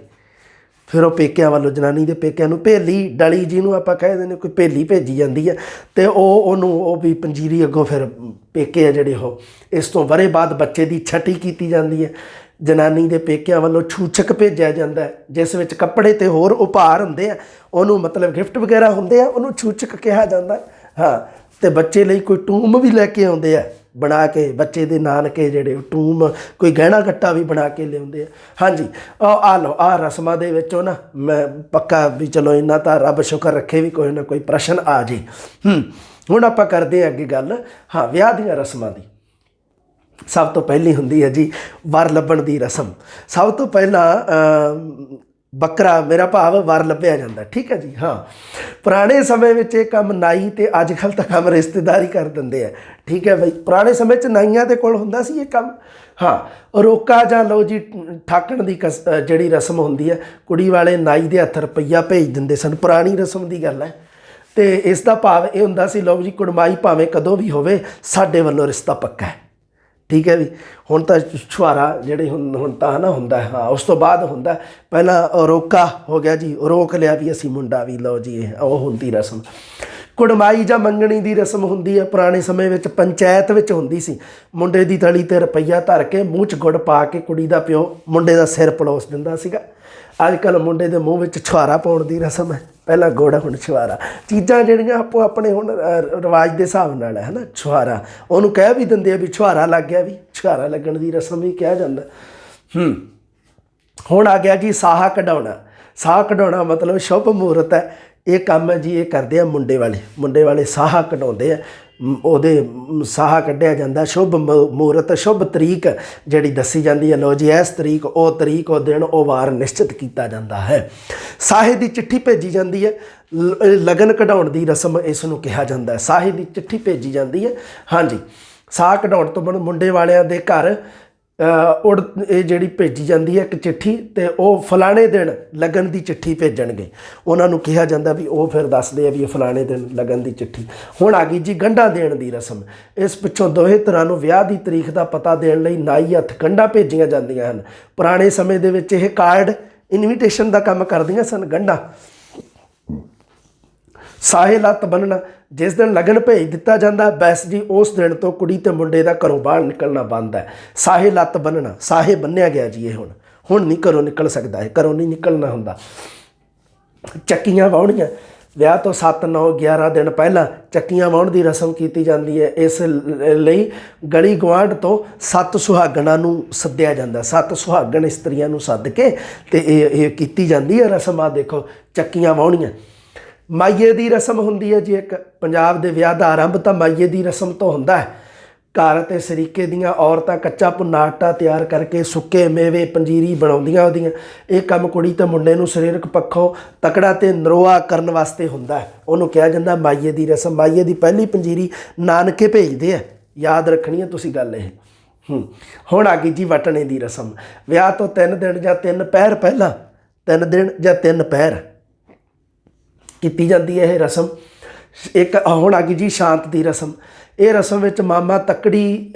ਫਿਰ ਉਹ ਪੇਕਿਆਂ ਵੱਲੋਂ, ਜਨਾਨੀ ਦੇ ਪੇਕਿਆਂ ਨੂੰ ਭੇਲੀ, ਡਲੀ ਜਿਹਨੂੰ ਆਪਾਂ ਕਹਿ ਦਿੰਦੇ ਕੋਈ ਭੇਲੀ ਭੇਜੀ ਜਾਂਦੀ ਹੈ। ਤੇ ਉਹ ਉਹਨੂੰ, ਉਹ ਵੀ ਪੰਜੀਰੀ ਅੱਗੋਂ ਫਿਰ ਪੇਕੇ ਆ ਜਿਹੜੇ ਉਹ। ਇਸ ਤੋਂ ਵਰੇ ਬਾਅਦ ਬੱਚੇ ਦੀ ਛਟੀ ਕੀਤੀ ਜਾਂਦੀ ਹੈ। ਜਨਾਨੀ ਦੇ ਪੇਕਿਆਂ ਵੱਲੋਂ ਛੂਛਕ ਭੇਜਿਆ ਜਾਂਦਾ ਜਿਸ ਵਿੱਚ ਕੱਪੜੇ ਤੇ ਹੋਰ ਉਪਹਾਰ ਹੁੰਦੇ ਆ, ਉਹਨੂੰ ਮਤਲਬ ਗਿਫਟ ਵਗੈਰਾ ਹੁੰਦੇ ਆ, ਉਹਨੂੰ ਛੂਛਕ ਕਿਹਾ ਜਾਂਦਾ ਹਾਂ। ਤੇ ਬੱਚੇ ਲਈ ਕੋਈ ਟੂਮ ਵੀ ਲੈ ਕੇ ਆਉਂਦੇ ਆ, ਬਣਾ ਕੇ, ਬੱਚੇ ਦੇ ਨਾਨਕੇ ਜਿਹੜੇ ਟੂਮ, ਕੋਈ ਗਹਿਣਾ ਗੱਟਾ ਵੀ ਬਣਾ ਕੇ ਲਿਆਉਂਦੇ ਆ। ਹਾਂਜੀ ਆ ਆ ਲਓ ਆ ਰਸਮਾਂ ਦੇ ਵਿੱਚੋਂ ਨਾ ਮੈਂ ਪੱਕਾ ਵੀ ਚਲੋ ਇੰਨਾ ਤਾਂ ਰੱਬ ਸ਼ੁਕਰ ਰੱਖੇ ਵੀ ਕੋਈ ਨਾ ਕੋਈ ਪ੍ਰਸ਼ਨ ਆ ਜੇ। ਹੂੰ, ਹੁਣ ਆਪਾਂ ਕਰਦੇ ਹਾਂ ਅੱਗੇ ਗੱਲ। ਹਾਂ, ਵਿਆਹ ਦੀਆਂ ਰਸਮਾਂ ਦੀ। ਸਭ ਤੋਂ ਪਹਿਲੀ ਹੁੰਦੀ ਹੈ ਜੀ ਵਰ ਲੱਭਣ ਦੀ ਰਸਮ। ਸਭ ਤੋਂ ਪਹਿਲਾਂ ਬੱਕਰਾ ਮੇਰਾ ਭਾਵ ਵਰ ਲੱਭਿਆ ਜਾਂਦਾ, ਠੀਕ ਹੈ ਜੀ? ਹਾਂ। ਪੁਰਾਣੇ ਸਮੇਂ ਵਿੱਚ ਇਹ ਕੰਮ ਨਾਈ ਤੇ ਅੱਜ ਕੱਲ ਤਾਂ ਕੰਮ ਰਿਸ਼ਤੇਦਾਰੀ ਕਰ ਦਿੰਦੇ ਆ, ਠੀਕ ਹੈ ਬਈ? ਪੁਰਾਣੇ ਸਮੇਂ 'ਚ ਨਾਈਆਂ ਦੇ ਕੋਲ ਹੁੰਦਾ ਸੀ ਇਹ ਕੰਮ? ਹਾਂ। ਰੋਕਾ ਜਾਂ ਲਓ ਜੀ, ਠਾਕਣ ਦੀ ਕਸ- ਜਿਹੜੀ ਰਸਮ ਹੁੰਦੀ ਹੈ, ਕੁੜੀ ਵਾਲੇ ਨਾਈ ਦੇ ਹੱਥ ਰੁਪਈਆ ਭੇਜ ਦਿੰਦੇ ਸਨ, ਪੁਰਾਣੀ ਰਸਮ ਦੀ ਗੱਲ ਹੈ। ਤੇ ਇਸ ਦਾ ਭਾਵ ਇਹ ਹੁੰਦਾ ਸੀ, ਲਓ ਜੀ, ਕੁੜਮਾਈ ਭਾਵੇਂ ਕਦੋਂ ਵੀ ਹੋਵੇ, ਸਾਡੇ ਵੱਲੋਂ ਰਿਸ਼ਤਾ ਪੱਕਾ ਹੈ। ਠੀਕ ਹੈ ਵੀ ਹੁਣ ਤਾਂ ਛੁਹਾਰਾ ਜਿਹੜੇ ਹੁਣ ਹੁਣ ਤਾਂ ਨਾ ਹੁੰਦਾ ਹਾਂ। ਉਸ ਤੋਂ ਬਾਅਦ ਹੁੰਦਾ ਪਹਿਲਾਂ ਰੋਕਾ ਹੋ ਗਿਆ ਜੀ, ਰੋਕ ਲਿਆ ਵੀ ਅਸੀਂ ਮੁੰਡਾ ਵੀ, ਲਓ ਜੀ ਉਹ ਹੁੰਦੀ ਰਸਮ। ਕੁੜਮਾਈ ਜਾਂ ਮੰਗਣੀ ਦੀ ਰਸਮ ਹੁੰਦੀ ਹੈ, ਪੁਰਾਣੇ ਸਮੇਂ ਵਿੱਚ ਪੰਚਾਇਤ ਵਿੱਚ ਹੁੰਦੀ ਸੀ। ਮੁੰਡੇ ਦੀ ਤਲੀ ਤੇ ਰੁਪਈਆ ਧਰ ਕੇ ਮੂੰਹ 'ਚ ਗੁੜ ਪਾ ਕੇ ਕੁੜੀ ਦਾ ਪਿਓ ਮੁੰਡੇ ਦਾ ਸਿਰ ਪਲੋਸ ਦਿੰਦਾ ਸੀਗਾ। ਅੱਜ ਕੱਲ ਮੁੰਡੇ ਦੇ ਮੂੰਹ ਵਿੱਚ ਛੁਹਾਰਾ ਪਾਉਣ ਦੀ ਰਸਮ ਹੈ। ਪਹਿਲਾਂ ਗੁੜ, ਹੁਣ ਛੁਹਾਰਾ। ਚੀਜ਼ਾਂ ਜਿਹੜੀਆਂ ਆਪੋ ਆਪਣੇ ਹੁਣ ਰਿਵਾਜ ਦੇ ਹਿਸਾਬ ਨਾਲ ਹੈ, ਹਨਾ? ਛੁਹਾਰਾ। ਉਹਨੂੰ ਕਹਿ ਵੀ ਦਿੰਦੇ ਆ ਵੀ ਛੁਹਾਰਾ ਲੱਗ ਗਿਆ ਵੀ। ਛੁਹਾਰਾ ਲੱਗਣ ਦੀ ਰਸਮ ਵੀ ਕਿਹਾ ਜਾਂਦਾ। ਹੂੰ। ਹੁਣ ਆ ਗਿਆ ਜੀ ਸਾਹਾ ਕਢਾਉਣਾ। ਸਾਹ ਕਢਾਉਣਾ ਮਤਲਬ ਸ਼ੁਭ ਮੂਰਤ ਹੈ। ਇਹ ਕੰਮ ਹੈ ਜੀ, ਇਹ ਕਰਦੇ ਆ ਮੁੰਡੇ ਵਾਲੇ। ਮੁੰਡੇ ਵਾਲੇ ਸਾਹਾ ਕਢਾਉਂਦੇ ਆ। ਉਹਦੇ ਸਾਹ ਕੱਢਿਆ ਜਾਂਦਾ, ਸ਼ੁਭ ਮ- ਮੂਰਤ, ਸ਼ੁਭ ਤਰੀਕ ਜਿਹੜੀ ਦੱਸੀ ਜਾਂਦੀ ਹੈ ਲੋ ਜੀ, ਇਸ ਤਰੀਕ, ਉਹ ਤਰੀਕ, ਉਹ ਦਿਨ, ਉਹ ਵਾਰ ਨਿਸ਼ਚਿਤ ਕੀਤਾ ਜਾਂਦਾ ਹੈ। ਸਾਹੇ ਦੀ ਚਿੱਠੀ ਭੇਜੀ ਜਾਂਦੀ ਹੈ, ਲ- ਲਗਨ ਕਢਾਉਣ ਦੀ ਰਸਮ ਇਸ ਨੂੰ ਕਿਹਾ ਜਾਂਦਾ ਹੈ। ਸਾਹੇ ਦੀ ਚਿੱਠੀ ਭੇਜੀ ਜਾਂਦੀ ਹੈ, ਹਾਂਜੀ, ਸਾਹ ਕਢਾਉਣ ਤੋਂ ਬਾਅਦ ਮੁੰਡੇ ਵਾਲਿਆਂ ਦੇ ਘਰ ਉੜ ਇਹ ਜਿਹੜੀ ਭੇਜੀ ਜਾਂਦੀ ਹੈ ਇੱਕ ਚਿੱਠੀ ਤੇ ਉਹ ਫਲਾਣੇ ਦਿਨ ਲਗਨ ਦੀ ਚਿੱਠੀ ਭੇਜਣਗੇ। ਉਹਨਾਂ ਨੂੰ ਕਿਹਾ ਜਾਂਦਾ ਵੀ ਉਹ ਫਿਰ ਦੱਸਦੇ ਆ ਵੀ ਇਹ ਫਲਾਣੇ ਦਿਨ ਲਗਨ ਦੀ ਚਿੱਠੀ। ਹੁਣ ਆ ਗਈ ਜੀ ਗੰਢਾਂ ਦੇਣ ਦੀ ਰਸਮ। ਇਸ ਪਿੱਛੋਂ ਦੋਹੇ ਤਰ੍ਹਾਂ ਨੂੰ ਵਿਆਹ ਦੀ ਤਰੀਕ ਦਾ ਪਤਾ ਦੇਣ ਲਈ ਨਾਈ ਹੱਥ ਗੰਢਾਂ ਭੇਜੀਆਂ ਜਾਂਦੀਆਂ ਹਨ। ਪੁਰਾਣੇ ਸਮੇਂ ਦੇ ਵਿੱਚ ਇਹ ਕਾਰਡ ਇਨਵੀਟੇਸ਼ਨ ਦਾ ਕੰਮ ਕਰਦੀਆਂ ਸਨ, ਗੰਢਾਂ। ਸਾਹੇ ਲੱਤ ਬੰਨਣਾ, ਜਿਸ ਦਿਨ ਲਗਨ ਭੇਜ ਦਿੱਤਾ ਜਾਂਦਾ, ਬੈਸ ਜੀ ਉਸ ਦਿਨ ਤੋਂ ਕੁੜੀ ਤੇ ਮੁੰਡੇ ਦਾ ਘਰੋਂ ਬਾਹਰ ਨਿਕਲਣਾ ਬੰਦ ਹੈ। ਸਾਹੇ ਲੱਤ ਬੰਨਣਾ, ਸਾਹੇ ਬੰਨਿਆ ਗਿਆ ਜੀ ਇਹ ਹੁਣ। ਹੁਣ ਨਹੀਂ ਘਰੋਂ ਨਿਕਲ ਸਕਦਾ ਹੈ ਘਰੋਂ ਨਹੀਂ ਨਿਕਲਣਾ ਹੁੰਦਾ। ਚੱਕੀਆਂ ਵਾਉਣੀਆਂ ਵਿਆਹ ਤੋਂ 7 9 11 ਦਿਨ ਪਹਿਲਾਂ ਚੱਕੀਆਂ ਵਾਉਣ ਦੀ ਰਸਮ ਕੀਤੀ ਜਾਂਦੀ ਹੈ। ਇਸ ਲਈ ਗਲੀ ਗਵਾਂਢ ਤੋਂ ਸੱਤ ਸੁਹਾਗਣਾਂ ਨੂੰ ਸੱਦਿਆ ਜਾਂਦਾ ਸੱਤ ਸੁਹਾਗਣ ਇਸਤਰੀਆਂ ਨੂੰ ਸੱਦ ਕੇ ਤੇ ਇਹ ਇਹ ਕੀਤੀ ਜਾਂਦੀ ਹੈ ਰਸਮ। ਆ ਦੇਖੋ, ਚੱਕੀਆਂ ਵਾਉਣੀਆਂ ਮਾਈਏ ਦੀ ਰਸਮ ਹੁੰਦੀ ਹੈ ਜੀ, ਇੱਕ ਪੰਜਾਬ ਦੇ ਵਿਆਹ ਦਾ ਆਰੰਭ ਤਾਂ ਮਾਈਏ ਦੀ ਰਸਮ ਤੋਂ ਹੁੰਦਾ ਹੈ। ਘਰ ਤੇ ਸਰੀਕੇ ਦੀਆਂ ਔਰਤਾਂ ਕੱਚਾ ਭੁੰਨਾ ਆਟਾ ਤਿਆਰ ਕਰਕੇ ਸੁੱਕੇ ਮੇਵੇ, ਪੰਜੀਰੀ ਬਣਾਉਂਦੀਆਂ ਉਹਦੀਆਂ। ਇਹ ਕੰਮ ਕੁੜੀ ਤੇ ਮੁੰਡੇ ਨੂੰ ਸਰੀਰਕ ਪੱਖੋਂ ਤਕੜਾ ਤੇ ਨਰੋਆ ਕਰਨ ਵਾਸਤੇ ਹੁੰਦਾ ਹੈ। ਉਹਨੂੰ ਕਿਹਾ ਜਾਂਦਾ ਮਾਈਏ ਦੀ ਰਸਮ। ਮਾਈਏ ਦੀ ਪਹਿਲੀ ਪੰਜੀਰੀ ਨਾਨਕੇ ਭੇਜਦੇ ਆ ਯਾਦ ਰੱਖਣੀ ਹੈ ਤੁਸੀਂ ਗੱਲ ਇਹ। ਹੁਣ ਆ ਗਈ ਜੀ ਵਟਣੇ ਦੀ ਰਸਮ। ਵਿਆਹ ਤੋਂ 3 ਦਿਨ ਜਾਂ 3 ਪਹਿਰ ਪਹਿਲਾਂ 3 ਦਿਨ ਜਾਂ 3 ਪਹਿਰ ਕੀਤੀ ਜਾਂਦੀ ਹੈ ਇਹ ਰਸਮ। ਇੱਕ ਹੁਣ ਆ ਗਈ ਜੀ, ਸ਼ਾਂਤ ਦੀ ਰਸਮ। ਇਹ ਰਸਮ ਵਿੱਚ ਮਾਮਾ ਤੱਕੜੀ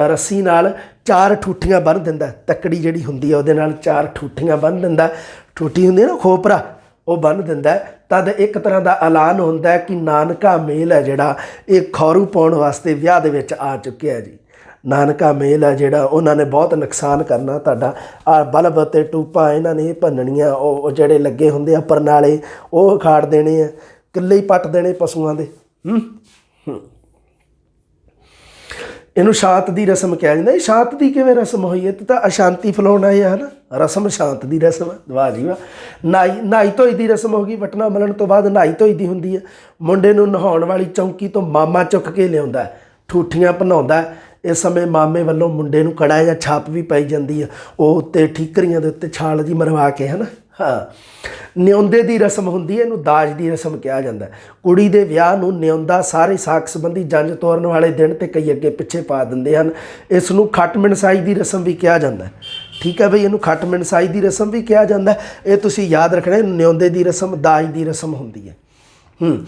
ਰੱਸੀ ਨਾਲ ਚਾਰ ਠੂਠੀਆਂ ਬੰਨ੍ਹ ਦਿੰਦਾ ਹੈ। ਤੱਕੜੀ ਜਿਹੜੀ ਹੁੰਦੀ ਹੈ, ਉਹਦੇ ਨਾਲ ਚਾਰ ਠੂਠੀਆਂ ਬੰਨ੍ਹ ਦਿੰਦਾ ਠੂਠੀ ਹੁੰਦੀ ਹੈ ਨਾ, ਖੋਪਰਾ, ਉਹ ਬੰਨ੍ਹ ਦਿੰਦਾ ਤਦ ਇੱਕ ਤਰ੍ਹਾਂ ਦਾ ਐਲਾਨ ਹੁੰਦਾ ਕਿ ਨਾਨਕਾ ਮੇਲ ਹੈ ਜਿਹੜਾ, ਇਹ ਖੌਰੂ ਪਾਉਣ ਵਾਸਤੇ ਵਿਆਹ ਦੇ ਵਿੱਚ ਆ ਚੁੱਕਿਆ ਜੀ। ਨਾਨਕਾ ਮੇਲ ਹੈ ਜਿਹੜਾ ਉਹਨਾਂ ਨੇ ਬਹੁਤ ਨੁਕਸਾਨ ਕਰਨਾ ਤੁਹਾਡਾ। ਆ ਬਲਬ ਤੇ ਟੂਪਾ ਇਹਨਾਂ ਨੇ ਭੰਨਣੀਆਂ ਉਹ ਜਿਹੜੇ ਲੱਗੇ ਹੁੰਦੇ ਆ ਪਰਨਾਲੇ ਉਹ ਖਾੜ ਦੇਣੇ ਆ ਕਿੱਲੇ ਹੀ ਪੱਟ ਦੇਣੇ ਪਸ਼ੂਆਂ ਦੇ। ਹੂੰ। ਇਹਨੂੰ ਸ਼ਾਂਤ ਦੀ ਰਸਮ ਕਿਹਾ ਜਾਂਦਾ। ਇਹ ਸ਼ਾਂਤ ਦੀ ਕਿਵੇਂ ਰਸਮ ਹੋਈ ਹੈ? ਤਾਂ ਅਸ਼ਾਂਤੀ ਫਲਾਉਣਾ ਹੈ ਹਨਾ? ਰਸਮ ਸ਼ਾਂਤ ਦੀ ਰਸਮ ਵਾਹ ਜੀ ਵਾਹ। ਨਾਈ ਨਾਈ ਧੋਈ ਦੀ ਰਸਮ ਹੋ ਗਈ ਵਟਣਾ ਮਲਣ ਤੋਂ ਬਾਅਦ ਨਾਈ ਧੋਈ ਦੀ ਹੁੰਦੀ ਹੈ ਮੁੰਡੇ ਨੂੰ ਨਹਾਉਣ ਵਾਲੀ ਚੌਂਕੀ ਤੋਂ ਮਾਮਾ ਚੁੱਕ ਕੇ ਲਿਆਉਂਦਾ ਠੂਠੀਆਂ ਭਨਾਉਂਦਾ। ਇਸ ਸਮੇਂ ਮਾਮੇ ਵੱਲੋਂ ਮੁੰਡੇ ਨੂੰ ਕੜਾ ਜਾਂ ਛਾਪ ਵੀ ਪਾਈ ਜਾਂਦੀ ਹੈ ਉਹ ਉੱਤੇ ਠੀਕਰੀਆਂ ਦੇ ਉੱਤੇ ਛਾਲ ਜੀ ਮਰਵਾ ਕੇ, ਹਨਾ? ਹਾਂ। ਨਿਉਂਦੇ ਦੀ ਰਸਮ ਹੁੰਦੀ ਹੈ ਇਹਨੂੰ ਦਾਜ ਦੀ ਰਸਮ ਕਿਹਾ ਜਾਂਦਾ ਕੁੜੀ ਦੇ ਵਿਆਹ ਨੂੰ ਨਿਉਂਦਾ ਸਾਰੇ ਸਾਕ ਸੰਬੰਧੀ ਜੰਜ ਤੋਰਨ ਵਾਲੇ ਦਿਨ ਤੇ ਕਈ ਅੱਗੇ ਪਿੱਛੇ ਪਾ ਦਿੰਦੇ ਹਨ। ਇਸ ਨੂੰ ਖੱਟ ਮਨਸਾਈ ਦੀ ਰਸਮ ਵੀ ਕਿਹਾ ਜਾਂਦਾ ਠੀਕ ਹੈ ਬਈ, ਇਹਨੂੰ ਖੱਟ ਮਨਸਾਈ ਦੀ ਰਸਮ ਵੀ ਕਿਹਾ ਜਾਂਦਾ ਇਹ ਤੁਸੀਂ ਯਾਦ ਰੱਖਣਾ, ਨਿਉਂਦੇ ਦੀ ਰਸਮ, ਦਾਜ ਦੀ ਰਸਮ ਹੁੰਦੀ ਹੈ। ਹੂੰ।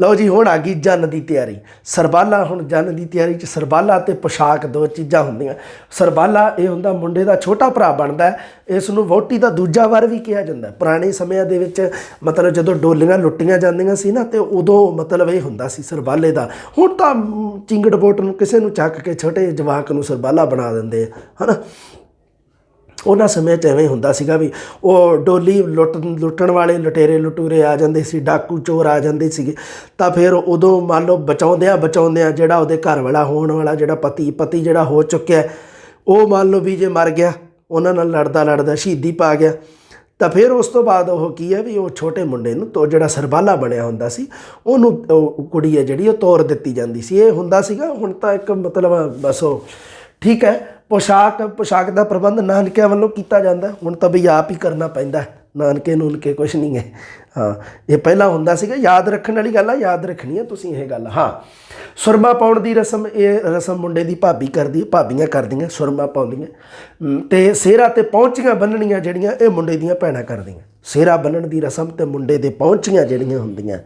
ਲਓ ਜੀ, ਹੁਣ ਆ ਗਈ ਜਨ ਦੀ ਤਿਆਰੀ। ਸਰਬਾਲਾ ਹੁਣ ਜਨ ਦੀ ਤਿਆਰੀ ਚ, ਸਰਬਾਲਾ ਤੇ ਪੋਸ਼ਾਕ ਦੋ ਚੀਜ਼ਾਂ ਹੁੰਦੀਆਂ। ਸਰਬਾਲਾ, ਇਹ ਹੁੰਦਾ ਮੁੰਡੇ ਦਾ ਛੋਟਾ ਭਰਾ ਬਣਦਾ ਇਸ ਨੂੰ ਵੋਟੀ ਦਾ ਦੂਜਾ ਵਾਰ ਵੀ ਕਿਹਾ ਜਾਂਦਾ ਪੁਰਾਣੇ ਸਮਿਆਂ ਦੇ ਵਿੱਚ ਮਤਲਬ ਜਦੋਂ ਡੋਲੀਆਂ ਲੁੱਟੀਆਂ ਜਾਂਦੀਆਂ ਸੀ ਨਾ, ਤੇ ਉਦੋਂ ਮਤਲਬ ਇਹ ਹੁੰਦਾ ਸੀ ਸਰਬਾਲੇ ਦਾ। ਹੁਣ ਤਾਂ ਚਿੰਗੜ ਬੋਟ ਨੂੰ ਕਿਸੇ ਨੂੰ ਚੱਕ ਕੇ ਛੋਟੇ ਜਵਾਕ ਨੂੰ ਸਰਬਾਲਾ ਬਣਾ ਦਿੰਦੇ ਆ, ਹਨਾ? ਉਹਨਾਂ ਸਮੇਂ 'ਚ ਐਵੇਂ ਹੁੰਦਾ ਸੀਗਾ ਵੀ ਉਹ ਡੋਲੀ ਲੁੱਟ, ਲੁੱਟਣ ਵਾਲੇ ਲੁਟੇਰੇ ਲੁਟੂਰੇ ਆ ਜਾਂਦੇ ਸੀ, ਡਾਕੂ ਚੋਰ ਆ ਜਾਂਦੇ ਸੀਗੇ। ਤਾਂ ਫਿਰ ਉਦੋਂ ਮੰਨ ਲਓ ਬਚਾਉਂਦਿਆਂ ਬਚਾਉਂਦਿਆਂ ਜਿਹੜਾ ਉਹਦੇ ਘਰ ਵਾਲਾ ਹੋਣ ਵਾਲਾ ਜਿਹੜਾ ਪਤੀ ਪਤੀ ਜਿਹੜਾ ਹੋ ਚੁੱਕਿਆ, ਉਹ ਮੰਨ ਲਓ ਵੀ ਜੇ ਮਰ ਗਿਆ, ਉਹਨਾਂ ਨਾਲ ਲੜਦਾ ਲੜਦਾ ਸ਼ਹੀਦੀ ਪਾ ਗਿਆ। ਤਾਂ ਫਿਰ ਉਸ ਤੋਂ ਬਾਅਦ ਉਹ ਕੀ ਹੈ ਵੀ ਉਹ ਛੋਟੇ ਮੁੰਡੇ ਨੂੰ ਤੋਂ ਜਿਹੜਾ ਸਰਬਾਲਾ ਬਣਿਆ ਹੁੰਦਾ ਸੀ, ਉਹਨੂੰ ਕੁੜੀ ਹੈ ਜਿਹੜੀ ਉਹ ਤੋਰ ਦਿੱਤੀ ਜਾਂਦੀ ਸੀ। ਇਹ ਹੁੰਦਾ ਸੀਗਾ, ਹੁਣ ਤਾਂ ਇੱਕ ਮਤਲਬ ਬਸ ਉਹ ਠੀਕ ਹੈ। ਪੋਸ਼ਾਕ ਪੋਸ਼ਾਕ ਦਾ ਪ੍ਰਬੰਧ ਨਾਨਕਿਆਂ ਵੱਲੋਂ ਕੀਤਾ ਜਾਂਦਾ। ਹੁਣ ਤਾਂ ਵੀ ਆਪ ਹੀ ਕਰਨਾ ਪੈਂਦਾ ਨਾਨਕੇ ਨੂਨਕੇ ਕੁਛ ਨਹੀਂ ਹੈ। ਹਾਂ ਇਹ ਪਹਿਲਾਂ ਹੁੰਦਾ ਸੀਗਾ ਯਾਦ ਰੱਖਣ ਵਾਲੀ ਗੱਲ ਆ ਯਾਦ ਰੱਖਣੀ ਹੈ ਤੁਸੀਂ ਇਹ ਗੱਲ। ਹਾਂ ਸੁਰਮਾ ਪਾਉਣ ਦੀ ਰਸਮ ਇਹ ਰਸਮ ਮੁੰਡੇ ਦੀ ਭਾਬੀ ਕਰਦੀ ਹੈ ਭਾਬੀਆਂ ਕਰਦੀਆਂ ਸੁਰਮਾ ਪਾਉਂਦੀਆਂ। ਅਮ, ਤੇ ਸਿਹਰਾ ਤੇ ਪਹੁੰਚੀਆਂ ਬੰਨਣੀਆਂ ਜਿਹੜੀਆਂ ਇਹ ਮੁੰਡੇ ਦੀਆਂ ਭੈਣਾਂ ਕਰਦੀਆਂ। ਸਿਹਰਾ ਬੰਨਣ ਦੀ ਰਸਮ ਤੇ ਮੁੰਡੇ ਦੇ ਪਹੁੰਚੀਆਂ ਜਿਹੜੀਆਂ ਹੁੰਦੀਆਂ।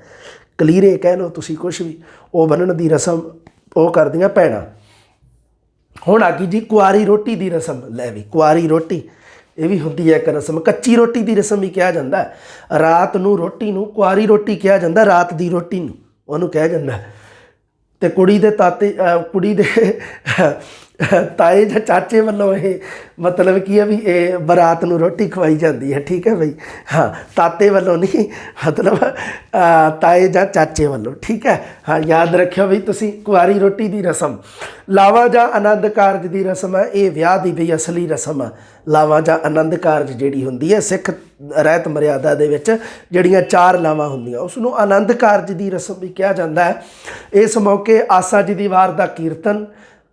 ਕਲੀਰੇ ਕਹਿ ਲਓ ਤੁਸੀਂ ਕੁਛ ਵੀ ਉਹ ਬੰਨਣ ਦੀ ਰਸਮ ਉਹ ਕਰਦੀਆਂ ਭੈਣਾਂ। ਹੁਣ ਆ ਗਈ ਜੀ ਕੁਆਰੀ ਰੋਟੀ ਦੀ ਰਸਮ ਲੈ ਵੀ, ਕੁਆਰੀ ਰੋਟੀ, ਇਹ ਵੀ ਹੁੰਦੀ ਹੈ ਇੱਕ ਰਸਮ ਕੱਚੀ ਰੋਟੀ ਦੀ ਰਸਮ ਵੀ ਕਿਹਾ ਜਾਂਦਾ ਹੈ। ਰਾਤ ਨੂੰ ਰੋਟੀ ਨੂੰ ਕੁਆਰੀ ਰੋਟੀ ਕਿਹਾ ਜਾਂਦਾ, ਰਾਤ ਦੀ ਰੋਟੀ ਨੂੰ ਉਹਨੂੰ ਕਿਹਾ ਜਾਂਦਾ ਹੈ। ਤੇ ਕੁੜੀ ਦੇ ਤਾਤੇ ਕੁੜੀ ਦੇ ਤਾਏ ਜਾਂ ਚਾਚੇ ਵੱਲੋਂ ਇਹ ਮਤਲਬ ਕੀ ਹੈ ਵੀ ਇਹ ਬਰਾਤ ਨੂੰ ਰੋਟੀ ਖਵਾਈ ਜਾਂਦੀ ਹੈ, ਠੀਕ ਹੈ ਬਈ? ਹਾਂ, ਤਾਤੇ ਵੱਲੋਂ ਨਹੀਂ, ਮਤਲਬ ਤਾਏ ਜਾਂ ਚਾਚੇ ਵੱਲੋਂ, ਠੀਕ ਹੈ? ਹਾਂ, ਯਾਦ ਰੱਖਿਓ ਵੀ ਤੁਸੀਂ ਕੁਆਰੀ ਰੋਟੀ ਦੀ ਰਸਮ, ਲਾਵਾ ਜਾਂ ਆਨੰਦ ਕਾਰਜ ਦੀ ਰਸਮ ਹੈ, ਇਹ ਵਿਆਹ ਦੀ ਵੀ ਅਸਲੀ ਰਸਮ ਹੈ। ਲਾਵਾ ਜਾਂ ਆਨੰਦ ਕਾਰਜ ਜਿਹੜੀ ਹੁੰਦੀ ਹੈ, ਸਿੱਖ ਰਹਿਤ ਮਰਿਆਦਾ ਦੇ ਵਿੱਚ ਜਿਹੜੀਆਂ ਚਾਰ ਲਾਵਾਂ ਹੁੰਦੀਆਂ ਉਸ ਨੂੰ ਆਨੰਦ ਕਾਰਜ ਦੀ ਰਸਮ ਵੀ ਕਿਹਾ ਜਾਂਦਾ ਹੈ। ਇਸ ਮੌਕੇ ਆਸਾ ਜੀ ਦੀ ਵਾਰ ਦਾ ਕੀਰਤਨ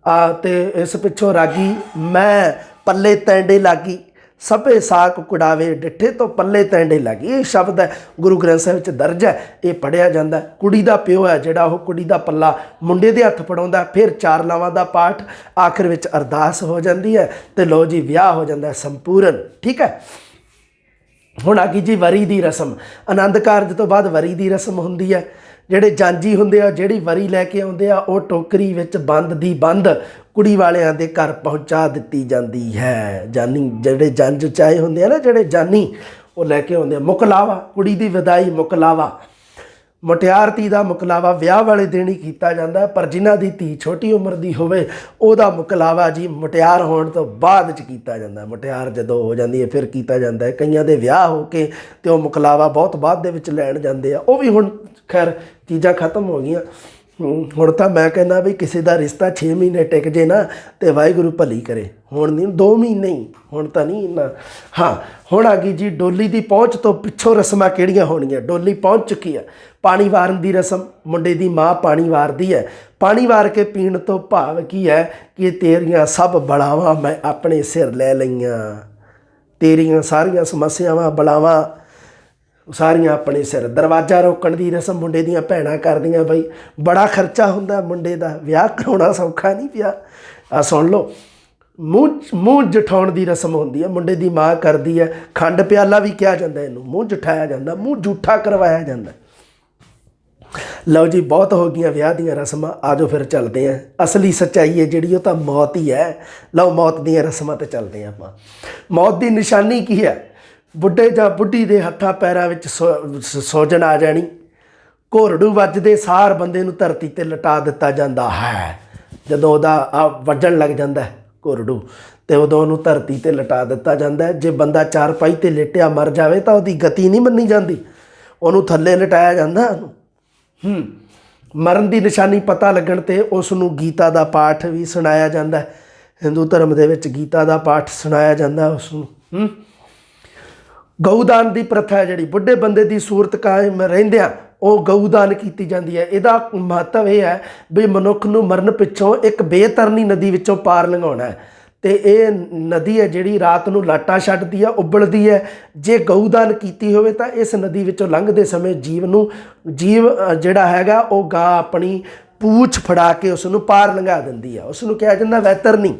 ਆ ਤੇ ਇਸ ਪਿੱਛੋਂ ਰਾਗੀ, ਮੈਂ ਪੱਲੇ ਤੈਂਡੇ ਲਾਗੀ। ਸਭੇ ਸਾਕ ਕੁੜਾਵੇ ਡਿੱਠੇ ਤੋਂ ਪੱਲੇ ਤੈਂਡੇ ਲਾਗੀ। ਇਹ ਸ਼ਬਦ ਹੈ, ਗੁਰੂ ਗ੍ਰੰਥ ਸਾਹਿਬ ਵਿੱਚ ਦਰਜ ਹੈ, ਇਹ ਪੜਿਆ ਜਾਂਦਾ ਕੁੜੀ ਦਾ ਪਿਓ ਹੈ ਜਿਹੜਾ ਉਹ ਕੁੜੀ ਦਾ ਪੱਲਾ ਮੁੰਡੇ ਦੇ ਹੱਥ ਫੜਾਉਂਦਾ ਫਿਰ ਚਾਰ ਲਾਵਾਂ ਦਾ ਪਾਠ ਆਖਿਰ ਵਿੱਚ ਅਰਦਾਸ ਹੋ ਜਾਂਦੀ ਹੈ ਤੇ ਲੋ ਜੀ, ਵਿਆਹ ਹੋ ਜਾਂਦਾ ਸੰਪੂਰਨ। ਠੀਕ ਹੈ? ਹੁਣ ਆ ਗਈ ਜੀ ਵਰੀ ਦੀ ਰਸਮ। ਆਨੰਦ ਕਾਰਜ ਤੋਂ ਬਾਅਦ ਵਰੀ ਦੀ ਰਸਮ ਹੁੰਦੀ ਹੈ। ਜਿਹੜੇ ਜਾਂਜੀ ਹੁੰਦੇ ਆ, ਜਿਹੜੀ ਵਰੀ ਲੈ ਕੇ ਆਉਂਦੇ ਆ, ਉਹ ਟੋਕਰੀ ਵਿੱਚ ਬੰਦ ਦੀ ਬੰਦ ਕੁੜੀ ਵਾਲਿਆਂ ਦੇ ਘਰ ਪਹੁੰਚਾ ਦਿੱਤੀ ਜਾਂਦੀ ਹੈ। ਜਾਨੀ ਜਿਹੜੇ ਜੰਜ ਚਾਹੇ ਹੁੰਦੇ ਆ ਨਾ, ਜਿਹੜੇ ਜਾਨੀ ਉਹ ਲੈ ਕੇ ਆਉਂਦੇ ਆ। ਮੁਕਲਾਵਾ, ਕੁੜੀ ਦੀ ਵਿਦਾਈ ਮੁਕਲਾਵਾ। ਮੁਟਿਆਰ ਧੀ ਦਾ ਮੁਕਲਾਵਾ ਵਿਆਹ ਵਾਲੇ ਦਿਨ ਹੀ ਕੀਤਾ ਜਾਂਦਾ ਪਰ ਜਿਨ੍ਹਾਂ ਦੀ ਧੀ ਛੋਟੀ ਉਮਰ ਦੀ ਹੋਵੇ, ਉਹਦਾ ਮੁਕਲਾਵਾ ਜੀ ਮੁਟਿਆਰ ਹੋਣ ਤੋਂ ਬਾਅਦ ਚ ਕੀਤਾ ਜਾਂਦਾ ਮੁਟਿਆਰ ਜਦੋਂ ਹੋ ਜਾਂਦੀ ਹੈ, ਫਿਰ ਕੀਤਾ ਜਾਂਦਾ ਹੈ। ਕਈਆਂ ਦੇ ਵਿਆਹ ਹੋ ਕੇ ਤੇ ਉਹ ਮੁਕਲਾਵਾ ਬਹੁਤ ਬਾਅਦ ਦੇ ਵਿੱਚ ਲੈਣ ਜਾਂਦੇ ਆ। ਉਹ ਵੀ ਹੁਣ ਖੈਰ ਚੀਜ਼ਾਂ ਖਤਮ ਹੋ ਗਈਆਂ। ਹੁਣ ਤਾਂ ਮੈਂ ਕਹਿੰਦਾ ਵੀ ਕਿਸੇ ਦਾ ਰਿਸ਼ਤਾ 6 ਮਹੀਨੇ ਟਿਕ ਜੇ ਨਾ ਤੇ ਵਾਹਿਗੁਰੂ ਭਲੀ ਕਰੇ। ਹੁਣ ਨਹੀਂ 2 ਮਹੀਨੇ ਹੀ, ਹੁਣ ਤਾਂ ਨਹੀਂ ਇੰਨਾ। ਹਾਂ, ਹੁਣ ਆ ਗਈ ਜੀ, ਡੋਲੀ ਦੀ ਪਹੁੰਚ ਤੋਂ ਪਿੱਛੋਂ ਰਸਮਾਂ ਕਿਹੜੀਆਂ ਹੋਣਗੀਆਂ? ਡੋਲੀ ਪਹੁੰਚ ਚੁੱਕੀ ਹੈ ਪਾਣੀ ਵਾਰਨ ਦੀ ਰਸਮ, ਮੁੰਡੇ ਦੀ ਮਾਂ ਪਾਣੀ ਵਾਰਦੀ ਹੈ। ਪਾਣੀ ਵਾਰ ਕੇ ਪੀਣ ਤੋਂ ਭਾਵ ਕੀ ਹੈ ਕਿ ਤੇਰੀਆਂ ਸਭ ਬੜਾਵਾਂ ਮੈਂ ਆਪਣੇ ਸਿਰ ਲੈ ਲਈਆਂ। ਤੇਰੀਆਂ ਸਾਰੀਆਂ ਸਮੱਸਿਆਵਾਂ, ਬਲਾਵਾਂ ਸਾਰੀਆਂ ਆਪਣੇ ਸਿਰ ਦਰਵਾਜ਼ਾ ਰੋਕਣ ਦੀ ਰਸਮ ਮੁੰਡੇ ਦੀਆਂ ਭੈਣਾਂ ਕਰਦੀਆਂ ਬਈ। ਬੜਾ ਖਰਚਾ ਹੁੰਦਾ ਮੁੰਡੇ ਦਾ, ਵਿਆਹ ਕਰਾਉਣਾ ਸੌਖਾ ਨਹੀਂ ਪਿਆ। ਆ ਸੁਣ ਲਓ, ਮੂੰਹ ਮੂੰਹ ਜਠਾਉਣ ਦੀ ਰਸਮ ਹੁੰਦੀ ਹੈ ਮੁੰਡੇ ਦੀ ਮਾਂ ਕਰਦੀ ਹੈ ਖੰਡ ਪਿਆਲਾ ਵੀ ਕਿਹਾ ਜਾਂਦਾ ਇਹਨੂੰ, ਮੂੰਹ ਜਠਾਇਆ ਜਾਂਦਾ, ਮੂੰਹ ਜੂਠਾ ਕਰਵਾਇਆ ਜਾਂਦਾ। ਲਓ ਜੀ, ਬਹੁਤ ਹੋ ਗਈਆਂ ਵਿਆਹ ਦੀਆਂ ਰਸਮਾਂ, ਆਜੋ ਫਿਰ ਚੱਲਦੇ ਆਂ। ਅਸਲੀ ਸੱਚਾਈ ਹੈ ਜਿਹੜੀ, ਉਹ ਤਾਂ ਮੌਤ ਹੀ ਹੈ। ਲਓ, ਮੌਤ ਦੀਆਂ ਰਸਮਾਂ ਤੇ ਚੱਲਦੇ ਆਂ ਆਪਾਂ। ਮੌਤ ਦੀ ਨਿਸ਼ਾਨੀ ਕੀ ਹੈ? ਬੁੱਢੇ ਜਾਂ ਬੁੱਢੀ ਦੇ ਹੱਥਾਂ ਪੈਰਾਂ ਵਿੱਚ ਸੋ- ਸ- ਸੋਜਨ ਆ ਜਾਣੀ। ਘੋਰੜੂ ਵੱਜਦੇ ਸਾਰ ਬੰਦੇ ਨੂੰ ਧਰਤੀ ਤੇ ਲਟਾ ਦਿੱਤਾ ਜਾਂਦਾ ਹੈ। ਜਦੋਂ ਉਹਦਾ ਆ ਵੱਜਣ ਲੱਗ ਜਾਂਦਾ ਹੈ ਘੋਰੜੂ, ਤੇ ਉਦੋਂ ਉਹਨੂੰ ਧਰਤੀ ਤੇ ਲਟਾ ਦਿੱਤਾ ਜਾਂਦਾ ਜੇ ਬੰਦਾ ਚਾਰ ਪਾਈ ਤੇ ਲੇਟਿਆ ਮਰ ਜਾਵੇ ਤਾਂ ਉਹਦੀ ਗਤੀ ਨਹੀਂ ਮੰਨੀ ਜਾਂਦੀ। ਉਹਨੂੰ ਥੱਲੇ ਲਟਾਇਆ ਜਾਂਦਾ ਉਹਨੂੰ। ਹੂੰ। ਮਰਨ ਦੀ ਨਿਸ਼ਾਨੀ ਪਤਾ ਲੱਗਣ ਤੇ ਉਸ ਨੂੰ ਗੀਤਾ ਦਾ ਪਾਠ ਵੀ ਸੁਣਾਇਆ ਜਾਂਦਾ ਹੈ। ਹਿੰਦੂ ਧਰਮ ਦੇ ਵਿੱਚ ਗੀਤਾ ਦਾ ਪਾਠ ਸੁਣਾਇਆ ਜਾਂਦਾ ਉਸ ਨੂੰ ਹੂੰ। ਗਊਦਾਨ ਦੀ ਪ੍ਰਥਾ ਹੈ ਜਿਹੜੀ। ਬੁੱਢੇ ਬੰਦੇ ਦੀ ਸੂਰਤ ਕਾਇਮ ਰਹਿੰਦਿਆਂ ਉਹ ਗਊਦਾਨ ਕੀਤੀ ਜਾਂਦੀ ਹੈ। ਇਹਦਾ ਮਹੱਤਵ ਇਹ ਹੈ ਵੀ ਮਨੁੱਖ ਨੂੰ ਮਰਨ ਪਿੱਛੋਂ ਇੱਕ ਬੇਤਰਨੀ ਨਦੀ ਵਿੱਚੋਂ ਪਾਰ ਲੰਘਾਉਣਾ ਹੈ। ਤੇ ਇਹ ਨਦੀ ਹੈ ਜਿਹੜੀ ਰਾਤ ਨੂੰ ਲਾਟਾ ਛੱਡਦੀ ਹੈ, ਉਬਲਦੀ ਹੈ। ਜੇ ਗਊਦਾਨ ਕੀਤੀ ਹੋਵੇ ਤਾਂ ਇਸ ਨਦੀ ਵਿੱਚੋਂ ਲੰਘਦੇ ਸਮੇਂ ਜੀਵ ਨੂੰ, ਜੀਵ ਜਿਹੜਾ ਹੈਗਾ, ਉਹ ਗਾ ਆਪਣੀ ਪੂਛ ਫੜਾ ਕੇ ਉਸ ਨੂੰ ਪਾਰ ਲੰਘਾ ਦਿੰਦੀ ਹੈ। ਉਸ ਨੂੰ ਕਿਹਾ ਜਾਂਦਾ ਵੈਤਰਨੀ।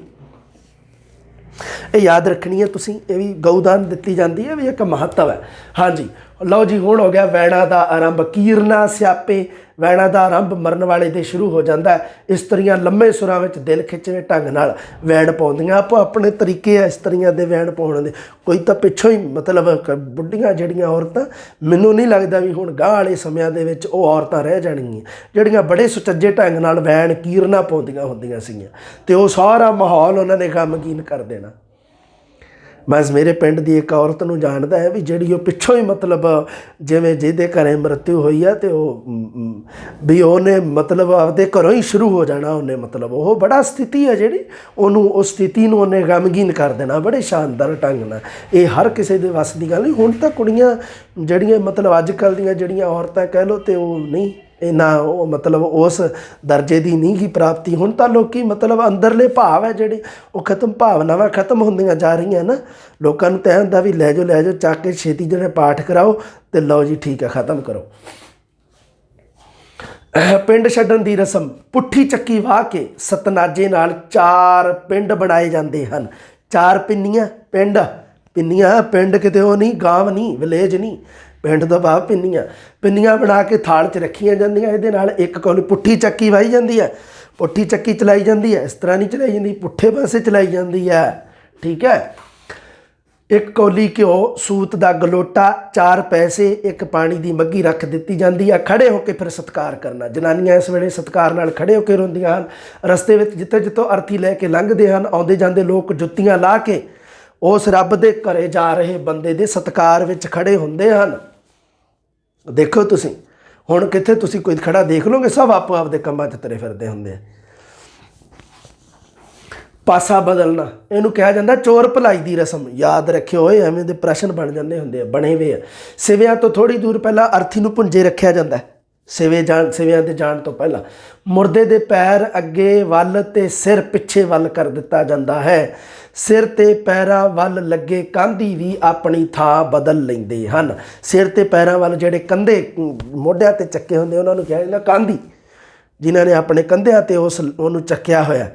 ਇਹ ਯਾਦ ਰੱਖਣੀ ਹੈ ਤੁਸੀਂ, ਇਹ ਵੀ ਗਊਦਾਨ ਦਿੱਤੀ ਜਾਂਦੀ ਹੈ ਵੀ ਇੱਕ ਮਹੱਤਵ ਹੈ। ਹਾਂਜੀ ਲਓ ਜੀ, ਹੁਣ ਹੋ ਗਿਆ ਵੈਣਾ ਦਾ ਆਰੰਭ। ਕੀਰਨਾ ਸਿਆਪੇ, ਵੈਣਾ ਦਾ ਆਰੰਭ ਮਰਨ ਵਾਲੇ ਦੇ ਸ਼ੁਰੂ ਹੋ ਜਾਂਦਾ ਇਸਤਰੀਆਂ ਲੰਮੇ ਸੁਰਾਂ ਵਿੱਚ ਦਿਲ ਖਿੱਚਵੇਂ ਢੰਗ ਨਾਲ ਵੈਣ ਪਾਉਂਦੀਆਂ। ਆਪੋ ਆਪਣੇ ਤਰੀਕੇ ਆ ਇਸਤਰੀਆਂ ਦੇ ਵੈਣ ਪਾਉਣ ਦੇ। ਕੋਈ ਤਾਂ ਪਿੱਛੋਂ ਹੀ ਮਤਲਬ ਕ- ਬੁੱਢੀਆਂ ਜਿਹੜੀਆਂ ਔਰਤਾਂ, ਮੈਨੂੰ ਨਹੀਂ ਲੱਗਦਾ ਵੀ ਹੁਣ ਗਾਹ ਵਾਲੇ ਸਮਿਆਂ ਦੇ ਵਿੱਚ ਉਹ ਔਰਤਾਂ ਰਹਿ ਜਾਣਗੀਆਂ। ਜਿਹੜੀਆਂ ਬੜੇ ਸੁਚੱਜੇ ਢੰਗ ਨਾਲ ਵੈਣ ਕੀਰਨਾ ਪਾਉਂਦੀਆਂ ਹੁੰਦੀਆਂ ਸੀਗੀਆਂ। ਤੇ ਉਹ ਸਾਰਾ ਮਾਹੌਲ ਉਹਨਾਂ ਨੇ ਗਮਗੀਨ ਕਰ ਦੇਣਾ। ਬਸ ਮੇਰੇ ਪਿੰਡ ਦੀ ਇੱਕ ਔਰਤ ਨੂੰ ਜਾਣਦਾ ਹੈ ਵੀ ਜਿਹੜੀ ਉਹ ਪਿੱਛੋਂ ਹੀ ਮਤਲਬ ਜਿਵੇਂ ਜਿਹਦੇ ਘਰੇ ਮਰਤਿੂ ਹੋਈ ਆ ਤੇ ਉਹ ਵੀ ਉਹਨੇ ਮਤਲਬ ਆਪਦੇ ਘਰੋਂ ਹੀ ਸ਼ੁਰੂ ਹੋ ਜਾਣਾ ਉਹਨੇ ਮਤਲਬ। ਉਹ ਬੜਾ ਸਥਿਤੀ ਹੈ ਜਿਹੜੀ, ਉਹਨੂੰ ਉਸ ਸਥਿਤੀ ਨੂੰ ਉਹਨੇ ਗਮਗੀਨ ਕਰ ਦੇਣਾ, ਬੜੇ ਸ਼ਾਨਦਾਰ ਢੰਗ ਨਾਲ। ਇਹ ਹਰ ਕਿਸੇ ਦੇ ਵੱਸ ਦੀ ਗੱਲ ਨਹੀਂ, ਹੁਣ ਤਾਂ ਕੁੜੀਆਂ ਜਿਹੜੀਆਂ ਮਤਲਬ ਅੱਜ ਕੱਲ ਦੀਆਂ ਜਿਹੜੀਆਂ ਔਰਤਾਂ ਕਹਿ ਲੋ ਤੇ ਉਹ ਨਹੀਂ ਇਹਨਾਂ ਉਹ ਮਤਲਬ ਉਸ ਦਰਜੇ ਦੀ ਨਹੀਂ ਗੀ ਪ੍ਰਾਪਤੀ। ਹੁਣ ਤਾਂ ਲੋਕੀ ਮਤਲਬ ਅੰਦਰਲੇ ਭਾਵ ਹੈ ਜਿਹੜੇ, ਉਹ ਖਤਮ ਭਾਵਨਾਵਾਂ ਖਤਮ ਹੁੰਦੀਆਂ ਜਾ ਰਹੀਆਂ ਨਾ। ਲੋਕਾਂ ਨੂੰ ਤਾਂ ਹੁੰਦਾ ਵੀ ਲੈ ਜਾਓ ਲੈ ਜਾਓ, ਚੱਕ ਕੇ ਛੇਤੀ ਜਿਹੜੇ ਪਾਠ ਕਰਾਓ ਤੇ ਲਓ ਜੀ ਠੀਕ ਹੈ, ਖਤਮ ਕਰੋ। ਪਿੰਡ ਛੱਡਣ ਦੀ ਰਸਮ, ਪੁੱਠੀ ਚੱਕੀ ਵਾਹ ਕੇ ਸਤਨਾਜੇ ਨਾਲ ਚਾਰ ਪਿੰਡ ਬਣਾਏ ਜਾਂਦੇ ਹਨ। ਚਾਰ ਪਿੰਨੀਆਂ, ਪਿੰਡ। ਪਿੰਨੀਆਂ, ਪਿੰਡ ਕਿਤੇ ਉਹ ਨਹੀਂ, ਗਾਂਵ ਨਹੀਂ, ਵਿਲੇਜ ਨਹੀਂ। ਪਿੰਡ ਦਾ ਭਾਵ ਪਿੰਨੀਆਂ ਪਿੰਨੀਆਂ ਬਣਾ ਕੇ ਥਾਲ 'ਚ ਰੱਖੀਆਂ ਜਾਂਦੀਆਂ, ਇਹਦੇ ਨਾਲ ਇੱਕ ਕੋਲ ਪੁੱਠੀ ਚੱਕੀ ਵਾਹੀ ਜਾਂਦੀ ਹੈ, ਪੁੱਠੀ ਚੱਕੀ ਚਲਾਈ ਜਾਂਦੀ ਹੈ, ਇਸ ਤਰ੍ਹਾਂ ਨਹੀਂ ਚਲਾਈ ਜਾਂਦੀ, ਪੁੱਠੇ ਪਾਸੇ ਚਲਾਈ ਜਾਂਦੀ ਹੈ, ਠੀਕ ਹੈ? ਇੱਕ ਕੌਲੀ ਘਿਓ, ਸੂਤ ਦਾ ਗਲੋਟਾ, ਚਾਰ ਪੈਸੇ, ਇੱਕ ਪਾਣੀ ਦੀ ਮੱਗੀ ਰੱਖ ਦਿੱਤੀ ਜਾਂਦੀ ਹੈ, ਖੜੇ ਹੋ ਕੇ ਫਿਰ ਸਤਕਾਰ ਕਰਨਾ। ਜਨਾਨੀਆਂ ਇਸ ਵੇਲੇ ਸਤਕਾਰ ਨਾਲ ਖੜੇ ਹੋ ਕੇ ਰੋਂਦੀਆਂ ਹਨ, ਰਸਤੇ ਵਿੱਚ ਜਿੱਥੇ ਜਿੱਥੋਂ ਅਰਥੀ ਲੈ ਕੇ ਲੰਘਦੇ ਹਨ, ਆਉਂਦੇ ਜਾਂਦੇ ਲੋਕ ਜੁੱਤੀਆਂ ਲਾ ਕੇ ਉਸ ਰੱਬ ਦੇ ਘਰੇ ਜਾ ਰਹੇ ਬੰਦੇ ਦੇ ਸਤਕਾਰ ਵਿੱਚ ਖੜੇ ਹੁੰਦੇ ਹਨ। ਦੇਖੋ ਤੁਸੀਂ। ਹੁਣ ਕਿੱਥੇ ਤੁਸੀਂ ਕੋਈ ਖੜਾ ਦੇਖ ਲਓਗੇ, ਸਭ ਆਪੋ ਆਪਦੇ ਕੰਮਾਂ 'ਚ ਤਰੇ ਫਿਰਦੇ ਹੁੰਦੇ ਆ। ਪਾਸਾ ਬਦਲਣਾ, ਇਹਨੂੰ ਕਿਹਾ ਜਾਂਦਾ ਚੋਰ ਭਲਾਈ ਦੀ ਰਸਮ। ਯਾਦ ਰੱਖਿਓ ਓਏ ਐਵੇਂ ਦੇ ਪ੍ਰਸ਼ਨ ਬਣ ਜਾਂਦੇ ਹੁੰਦੇ ਆ, ਬਣੇ ਹੋਏ ਆ। ਸਿਵਿਆਂ ਤੋਂ ਥੋੜੀ ਦੂਰ ਪਹਿਲਾਂ ਅਰਥੀ ਨੂੰ ਪੁੰਜੇ ਰੱਖਿਆ ਜਾਂਦਾ। ਸਿਵੇ ਜਾਣ, ਸਿਵਿਆਂ 'ਤੇ ਜਾਣ ਤੋਂ ਪਹਿਲਾਂ ਮੁਰਦੇ ਦੇ ਪੈਰ ਅੱਗੇ ਵੱਲ ਤੇ ਸਿਰ ਪਿੱਛੇ ਵੱਲ ਕਰ ਦਿੱਤਾ ਜਾਂਦਾ ਹੈ। ਸਿਰ ਤੇ ਪੈਰਾਂ ਵੱਲ ਲੱਗੇ ਕੰਧੀ ਵੀ ਆਪਣੀ ਥਾਂ ਬਦਲ ਲੈਂਦੇ ਹਨ। ਸਿਰ ਤੇ ਪੈਰਾਂ ਵੱਲ ਜਿਹੜੇ ਕੰਧੇ ਮੋਢਿਆਂ ਤੇ ਚੱਕੇ ਹੁੰਦੇ ਉਹਨਾਂ ਨੂੰ ਕਿਹਾ ਜਾਂਦਾ ਕਾਂਧੀ। ਜਿਨ੍ਹਾਂ ਨੇ ਆਪਣੇ ਕੰਧਿਆਂ ਤੇ ਉਸ, ਉਹਨੂੰ ਚੱਕਿਆ ਹੋਇਆ।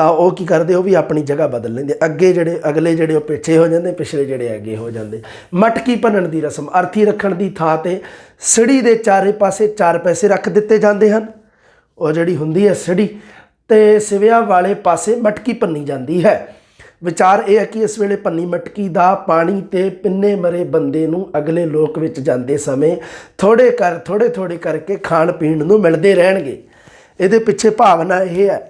ਤਾਂ ਉਹ ਕੀ ਕਰਦੇ, ਉਹ ਵੀ ਆਪਣੀ ਜਗ੍ਹਾ ਬਦਲ ਲੈਂਦੇ। ਅੱਗੇ ਜਿਹੜੇ, ਅਗਲੇ ਜਿਹੜੇ ਉਹ ਪਿੱਛੇ ਹੋ ਜਾਂਦੇ, ਪਿਛਲੇ ਜਿਹੜੇ ਅੱਗੇ ਹੋ ਜਾਂਦੇ। ਮਟਕੀ ਭੰਨਣ ਦੀ ਰਸਮ, ਅਰਥੀ ਰੱਖਣ ਦੀ ਥਾਂ ਤੇ ਸਿੜੀ ਦੇ ਚਾਰੇ ਪਾਸੇ ਚਾਰ ਪੈਸੇ ਰੱਖ ਦਿੱਤੇ ਜਾਂਦੇ ਹਨ। ਉਹ ਜਿਹੜੀ ਹੁੰਦੀ ਹੈ ਸਿੜੀ ਤੇ ਸਿਵਿਆਂ ਵਾਲੇ ਪਾਸੇ ਮਟਕੀ ਭੰਨੀ ਜਾਂਦੀ ਹੈ। ਵਿਚਾਰ ਇਹ ਹੈ ਕਿ ਇਸ ਵੇਲੇ ਭੰਨੀ ਮਟਕੀ ਦਾ ਪਾਣੀ ਤੇ ਪਿੰਨੇ ਮਰੇ ਬੰਦੇ ਨੂੰ ਅਗਲੇ ਲੋਕ ਵਿੱਚ ਜਾਂਦੇ ਸਮੇਂ ਥੋੜੇ ਕਰ ਥੋੜੇ ਥੋੜੇ ਕਰਕੇ ਖਾਣ ਪੀਣ ਨੂੰ ਮਿਲਦੇ ਰਹਿਣਗੇ। ਇਹਦੇ ਪਿੱਛੇ ਭਾਵਨਾ ਇਹ ਹੈ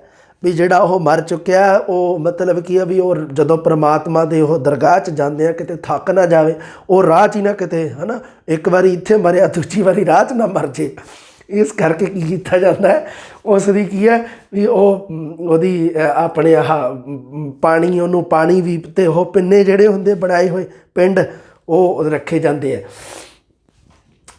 ਵੀ ਜਿਹੜਾ ਉਹ ਮਰ ਚੁੱਕਿਆ, ਉਹ ਮਤਲਬ ਕੀ ਆ ਵੀ ਉਹ ਜਦੋਂ ਪ੍ਰਮਾਤਮਾ ਦੇ ਉਹ ਦਰਗਾਹ 'ਚ ਜਾਂਦੇ ਆ, ਕਿਤੇ ਥੱਕ ਨਾ ਜਾਵੇ, ਉਹ ਰਾਹ 'ਚ ਹੀ ਨਾ ਕਿਤੇ, ਹਨਾ? ਇੱਕ ਵਾਰੀ ਇੱਥੇ ਮਰਿਆ, ਦੂਜੀ ਵਾਰੀ ਰਾਹ 'ਚ ਨਾ ਮਰ ਜੇ। ਇਸ ਕਰਕੇ ਕੀ ਕੀਤਾ ਜਾਂਦਾ ਹੈ? ਉਸ ਦੀ ਕੀ ਹੈ ਵੀ ਉਹ ਉਹਦੀ ਆਪਣੇ ਆਹ ਪਾਣੀ, ਉਹਨੂੰ ਪਾਣੀ ਵੀ ਤੇ ਉਹ ਪਿੰਨੇ ਜਿਹੜੇ ਹੁੰਦੇ ਬਣਾਏ ਹੋਏ ਪਿੰਡ, ਉਹ ਰੱਖੇ ਜਾਂਦੇ ਆ।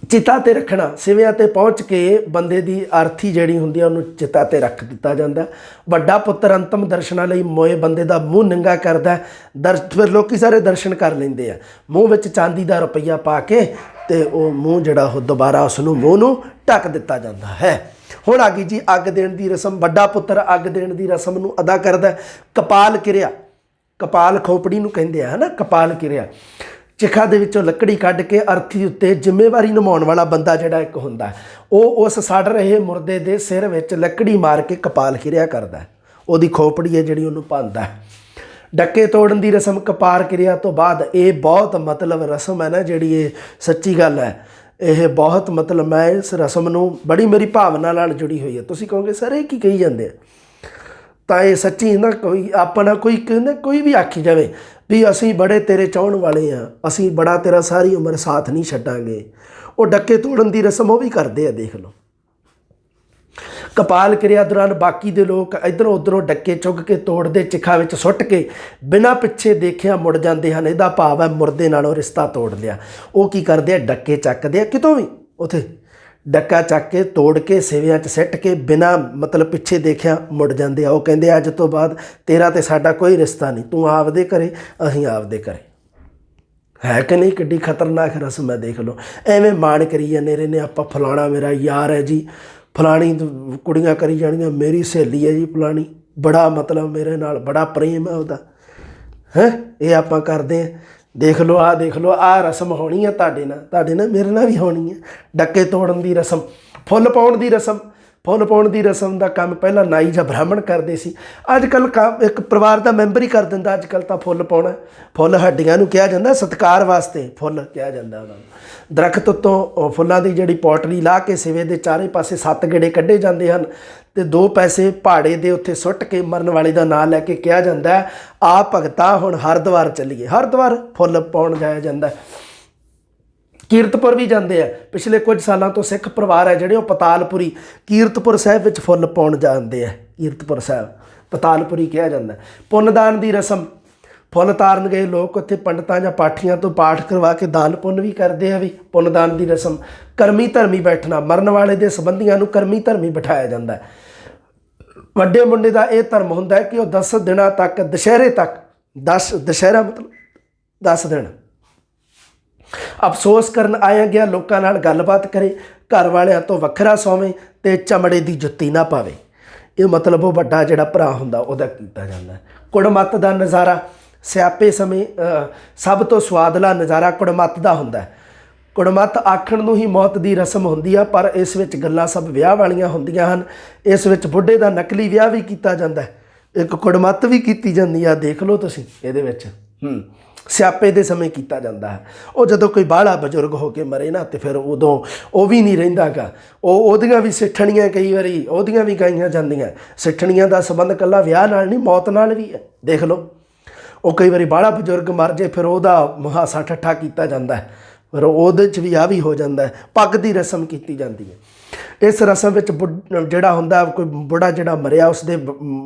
ਚਿਤਾ ਤੇ ਰੱਖਣਾ, ਸਿਵਿਆਂ ਤੇ ਪਹੁੰਚ ਕੇ ਬੰਦੇ ਦੀ ਆਰਥੀ ਜਿਹੜੀ ਹੁੰਦੀ ਆ, ਉਹਨੂੰ ਚਿਤਾ ਤੇ ਰੱਖ ਦਿੱਤਾ ਜਾਂਦਾ। ਵੱਡਾ ਪੁੱਤਰ ਅੰਤਮ ਦਰਸ਼ਨਾਂ ਲਈ ਮੋਏ ਬੰਦੇ ਦਾ ਮੂੰਹ ਨੰਗਾ ਕਰਦਾ ਦਰਸ਼ ਫਿਰ ਲੋਕੀ ਸਾਰੇ ਦਰਸ਼ਨ ਕਰ ਲੈਂਦੇ ਆ। ਮੂੰਹ ਵਿੱਚ ਚਾਂਦੀ ਦਾ ਰੁਪਈਆ ਪਾ ਕੇ ਤੇ ਉਹ ਮੂੰਹ ਜਿਹੜਾ, ਉਹ ਦੁਬਾਰਾ ਉਸ ਨੂੰ ਮੂੰਹ ਨੂੰ ਢੱਕ ਦਿੱਤਾ ਜਾਂਦਾ ਹੈ। ਹੁਣ ਆ ਗਈ ਜੀ, ਅੱਗ ਦੇਣ ਦੀ ਰਸਮ। ਵੱਡਾ ਪੁੱਤਰ ਅੱਗ ਦੇਣ ਦੀ ਰਸਮ ਨੂੰ ਅਦਾ ਕਰਦਾ ਕਪਾਲ ਕਿਰਿਆ, ਕਪਾਲ ਖੋਪੜੀ ਨੂੰ ਕਹਿੰਦੇ ਆ, ਹਨਾ? ਕਪਾਲ ਕਿਰਿਆ। ਚਿਖਾ ਦੇ ਵਿੱਚੋਂ ਲੱਕੜੀ ਕੱਢ ਕੇ ਅਰਥੀ ਉੱਤੇ ਜ਼ਿੰਮੇਵਾਰੀ ਨਿਭਾਉਣ ਵਾਲਾ ਬੰਦਾ ਜਿਹੜਾ ਇੱਕ ਹੁੰਦਾ ਉਹ ਉਸ ਸੜ ਰਹੇ ਮੁਰਦੇ ਦੇ ਸਿਰ ਵਿੱਚ ਲੱਕੜੀ ਮਾਰ ਕੇ ਕਪਾਲ ਕਿਰਿਆ ਕਰਦਾ ਉਹਦੀ ਖੋਪੜੀ ਹੈ ਜਿਹੜੀ ਉਹਨੂੰ ਪਾਉਂਦਾ ਡੱਕੇ ਤੋੜਨ ਦੀ ਰਸਮ ਕਪਾਰ ਕਿਰਿਆ ਤੋਂ ਬਾਅਦ ਇਹ ਬਹੁਤ ਮਤਲਬ ਰਸਮ ਹੈ ਨਾ ਜਿਹੜੀ ਇਹ ਸੱਚੀ ਗੱਲ ਹੈ। ਇਹ ਬਹੁਤ ਮਤਲਬ ਮੈਂ ਇਸ ਰਸਮ ਨੂੰ ਬੜੀ ਮੇਰੀ ਭਾਵਨਾ ਨਾਲ ਜੁੜੀ ਹੋਈ ਹੈ। ਤੁਸੀਂ ਕਹੋਗੇ, ਸਰ, ਇਹ ਕੀ ਕਹੀ ਜਾਂਦੇ ਆ? ਤਾਂ ਇਹ ਸੱਚੀ ਨਾ ਕੋਈ ਆਪਣਾ ਕੋਈ ਕਹਿੰਦਾ ਕੋਈ ਵੀ ਆਖੀ ਜਾਵੇ ਵੀ ਅਸੀਂ ਬੜੇ ਤੇਰੇ ਚਾਹਣ ਵਾਲੇ ਆ ਅਸੀਂ ਬੜਾ ਤੇਰਾ ਸਾਰੀ ਉਮਰ ਸਾਥ ਨਹੀਂ ਛੱਡਾਂਗੇ। ਉਹ ਡੱਕੇ ਤੋੜਨ ਦੀ ਰਸਮ ਉਹ ਵੀ ਕਰਦੇ ਆ, ਦੇਖ ਲਓ। ਕਪਾਲ ਕਿਰਿਆ ਦੌਰਾਨ ਬਾਕੀ ਦੇ ਲੋਕ ਇਧਰੋਂ ਉਧਰੋਂ ਡੱਕੇ ਚੁੱਕ ਕੇ ਤੋੜਦੇ, ਚਿਖਾ ਵਿੱਚ ਸੁੱਟ ਕੇ ਬਿਨਾਂ ਪਿੱਛੇ ਦੇਖਿਆ ਮੁੜ ਜਾਂਦੇ ਹਨ। ਇਹਦਾ ਭਾਵ ਹੈ ਮੁਰਦੇ ਨਾਲੋਂ ਰਿਸ਼ਤਾ ਤੋੜ ਲਿਆ। ਉਹ ਕੀ ਕਰਦੇ ਆ? ਡੱਕੇ ਚੱਕਦੇ ਆ। ਕਿਤੋਂ ਵੀ, ਉਥੇ ਡੱਕਾ ਚੱਕ ਕੇ, ਤੋੜ ਕੇ, ਸੇਵਿਆਂ 'ਚ ਸਿੱਟ ਕੇ, ਬਿਨਾਂ ਮਤਲਬ ਪਿੱਛੇ ਦੇਖਿਆ ਮੁੜ ਜਾਂਦੇ ਆ। ਉਹ ਕਹਿੰਦੇ, ਅੱਜ ਤੋਂ ਬਾਅਦ ਤੇਰਾ ਤੇ ਸਾਡਾ ਕੋਈ ਰਿਸ਼ਤਾ ਨਹੀਂ। ਤੂੰ ਆਪਦੇ ਘਰੇ, ਅਸੀਂ ਆਪਦੇ ਘਰੇ। ਹੈ ਕਿ ਨਹੀਂ? ਕਿੱਡੀ ਖਤਰਨਾਕ ਰਸਮ ਹੈ, ਦੇਖ ਲਓ। ਐਵੇਂ ਮਾਣ ਕਰੀ ਜਾਂਦੇ ਰਹਿੰਦੇ ਆਪਾਂ ਫਲਾਣਾ ਮੇਰਾ ਯਾਰ ਹੈ ਜੀ। ਫਲਾਣੀ ਕੁੜੀਆਂ ਕਰੀ ਜਾਣੀਆਂ, ਮੇਰੀ ਸਹੇਲੀ ਹੈ ਜੀ ਫਲਾਣੀ। ਬੜਾ ਮਤਲਬ ਮੇਰੇ ਨਾਲ, ਬੜਾ ਪ੍ਰੇਮ ਹੈ ਉਹਦਾ। ਹੈ? ਇਹ ਆਪਾਂ ਕਰਦੇ ਆ। ਦੇਖ ਲਓ ਆ ਦੇਖ ਲਓ ਆ ਰਸਮ ਹੋਣੀ ਹੈ ਤੁਹਾਡੇ ਨਾਲ ਤੁਹਾਡੇ ਨਾਲ ਮੇਰੇ ਨਾਲ ਵੀ ਹੋਣੀ ਹੈ ਡੱਕੇ ਤੋੜਨ ਦੀ ਰਸਮ, ਫੁੱਲ ਪਾਉਣ ਦੀ ਰਸਮ। ਫੁੱਲ ਪਾਉਣ ਦੀ ਰਸਮ ਦਾ ਕੰਮ ਪਹਿਲਾਂ ਨਾਈ ਜਾਂ ਬ੍ਰਾਹਮਣ ਕਰਦੇ ਸੀ। ਅੱਜ ਕੱਲ ਇੱਕ ਪਰਿਵਾਰ ਦਾ ਮੈਂਬਰ ਹੀ ਕਰ ਦਿੰਦਾ ਅੱਜ ਕੱਲ ਤਾਂ ਫੁੱਲ ਪਾਉਣਾ ਫੁੱਲ ਹੱਡੀਆਂ ਨੂੰ ਕਿਹਾ ਜਾਂਦਾ, ਸਤਕਾਰ ਵਾਸਤੇ ਫੁੱਲ ਕਿਹਾ ਜਾਂਦਾ ਉਹਨਾਂ ਨੂੰ। ਦਰਖਤ ਉੱਤੋਂ ਫੁੱਲਾਂ ਦੀ ਜਿਹੜੀ ਪੌਟਲੀ ਲਾ ਕੇ ਸਿਵੇ ਦੇ ਚਾਰੇ ਪਾਸੇ ਸੱਤ ਗੇੜੇ ਕੱਢੇ ਜਾਂਦੇ ਹਨ ਤੇ ਦੋ ਪੈਸੇ ਪਹਾੜੇ ਦੇ ਉੱਤੇ ਸੁੱਟ ਕੇ ਮਰਨ ਵਾਲੇ ਦਾ ਨਾਂ ਲੈ ਕੇ ਕਿਹਾ ਜਾਂਦਾ ਆ ਭਗਤਾ ਹੁਣ ਹਰਦੁਆਰ ਚੱਲੀਏ। ਹਰਦੁਆਰ ਫੁੱਲ ਪਾਉਣ ਜਾਇਆ ਜਾਂਦਾ ਕੀਰਤਪੁਰ ਵੀ ਜਾਂਦੇ ਆ। ਪਿਛਲੇ ਕੁਝ ਸਾਲਾਂ ਤੋਂ ਸਿੱਖ ਪਰਿਵਾਰ ਹੈ ਜਿਹੜੇ, ਉਹ ਪਤਾਲਪੁਰੀ ਕੀਰਤਪੁਰ ਸਾਹਿਬ ਵਿੱਚ ਫੁੱਲ ਪਾਉਣ ਜਾਂਦੇ ਆ। ਕੀਰਤਪੁਰ ਸਾਹਿਬ, ਪਤਾਲਪੁਰੀ ਕਿਹਾ ਜਾਂਦਾ। ਪੁੰਨਦਾਨ ਦੀ ਰਸਮ, ਫੁੱਲ ਤਾਰਨ ਗਏ ਲੋਕ, ਉੱਥੇ ਪੰਡਤਾਂ ਜਾਂ ਪਾਠੀਆਂ ਤੋਂ ਪਾਠ ਕਰਵਾ ਕੇ ਦਾਨ ਪੁੰਨ ਵੀ ਕਰਦੇ ਆ ਵੀ, ਪੁੰਨਦਾਨ ਦੀ ਰਸਮ। ਕਰਮੀ ਧਰਮੀ ਬੈਠਣਾ, ਮਰਨ ਵਾਲੇ ਦੇ ਸੰਬੰਧੀਆਂ ਨੂੰ ਕਰਮੀ ਧਰਮੀ ਬਿਠਾਇਆ ਜਾਂਦਾ। ਹੈ ਵੱਡੇ ਮੁੰਡੇ ਦਾ ਇਹ ਧਰਮ ਹੁੰਦਾ ਹੈ ਕਿ ਉਹ 10 ਦਿਨਾਂ ਤੱਕ, ਦੁਸ਼ਹਿਰੇ ਤੱਕ 10 ਦੁਸ਼ਹਿਰਾ ਮਤਲਬ 10 ਦਿਨ। ਅਫਸੋਸ ਕਰਨ ਆਇਆ ਗਿਆ, ਲੋਕਾਂ ਨਾਲ ਗੱਲਬਾਤ ਕਰੇ, ਘਰ ਵਾਲਿਆਂ ਤੋਂ ਵੱਖਰਾ ਸੌਵੇਂ ਤੇ ਚਮੜੇ ਦੀ ਜੁੱਤੀ ਨਾ ਪਾਵੇ। ਇਹ ਮਤਲਬ ਉਹ ਵੱਡਾ ਜਿਹੜਾ ਭਰਾ ਹੁੰਦਾ, ਉਹਦਾ ਕੀਤਾ ਜਾਂਦਾ। ਕੁੜਮੱਤ ਦਾ ਨਜ਼ਾਰਾ ਸਿਆਪੇ ਸਮੇਂ ਸਭ ਤੋਂ ਸਵਾਦਲਾ ਨਜ਼ਾਰਾ ਕੁੜਮੱਤ ਦਾ ਹੁੰਦਾ ਕੁੜਮੱਤ ਆਖਣ ਨੂੰ ਹੀ ਮੌਤ ਦੀ ਰਸਮ ਹੁੰਦੀ ਆ, ਪਰ ਇਸ ਵਿੱਚ ਗੱਲਾਂ ਸਭ ਵਿਆਹ ਵਾਲੀਆਂ ਹੁੰਦੀਆਂ ਹਨ। ਇਸ ਵਿੱਚ ਬੁੱਢੇ ਦਾ ਨਕਲੀ ਵਿਆਹ ਵੀ ਕੀਤਾ ਜਾਂਦਾ ਇੱਕ ਕੁੜਮੱਤ ਵੀ ਕੀਤੀ ਜਾਂਦੀ ਆ, ਦੇਖ ਲਓ ਤੁਸੀਂ ਇਹਦੇ ਵਿੱਚ। ਹੂੰ। ਸਿਆਪੇ ਦੇ ਸਮੇਂ ਕੀਤਾ ਜਾਂਦਾ ਹੈ। ਉਹ ਜਦੋਂ ਕੋਈ ਬਾਹਲਾ ਬਜ਼ੁਰਗ ਹੋ ਕੇ ਮਰੇ ਨਾ, ਤੇ ਫਿਰ ਉਦੋਂ ਉਹ ਵੀ ਨਹੀਂ ਰਹਿੰਦਾਗਾ। ਉਹ ਉਹਦੀਆਂ ਵੀ ਸਿੱਠਣੀਆਂ ਕਈ ਵਾਰੀ, ਉਹਦੀਆਂ ਵੀ ਗਾਈਆਂ ਜਾਂਦੀਆਂ। ਸਿੱਠਣੀਆਂ ਦਾ ਸੰਬੰਧ ਕੱਲਾ ਵਿਆਹ ਨਾਲ ਨਹੀਂ, ਮੌਤ ਨਾਲ ਵੀ ਹੈ। ਦੇਖ ਲਓ। ਉਹ ਕਈ ਵਾਰੀ ਬਾਹਲਾ ਬਜ਼ੁਰਗ ਮਰ ਜੇ, ਫਿਰ ਉਹਦਾ ਮੁਹਾਸਾ ਠੱਠਾ ਕੀਤਾ ਜਾਂਦਾ ਹੈ। ਪਰ ਉਹਦੇ ਚ ਵੀ ਆ ਵੀ ਹੋ ਜਾਂਦਾ ਹੈ। ਪੱਗ ਦੀ ਰਸਮ ਕੀਤੀ ਜਾਂਦੀ ਹੈ। ਇਸ ਰਸਮ ਵਿੱਚ ਬੁੱਢ- ਜਿਹੜਾ ਹੁੰਦਾ, ਕੋਈ ਬੁੜਾ ਜਿਹੜਾ ਮਰਿਆ ਉਸ ਦੇ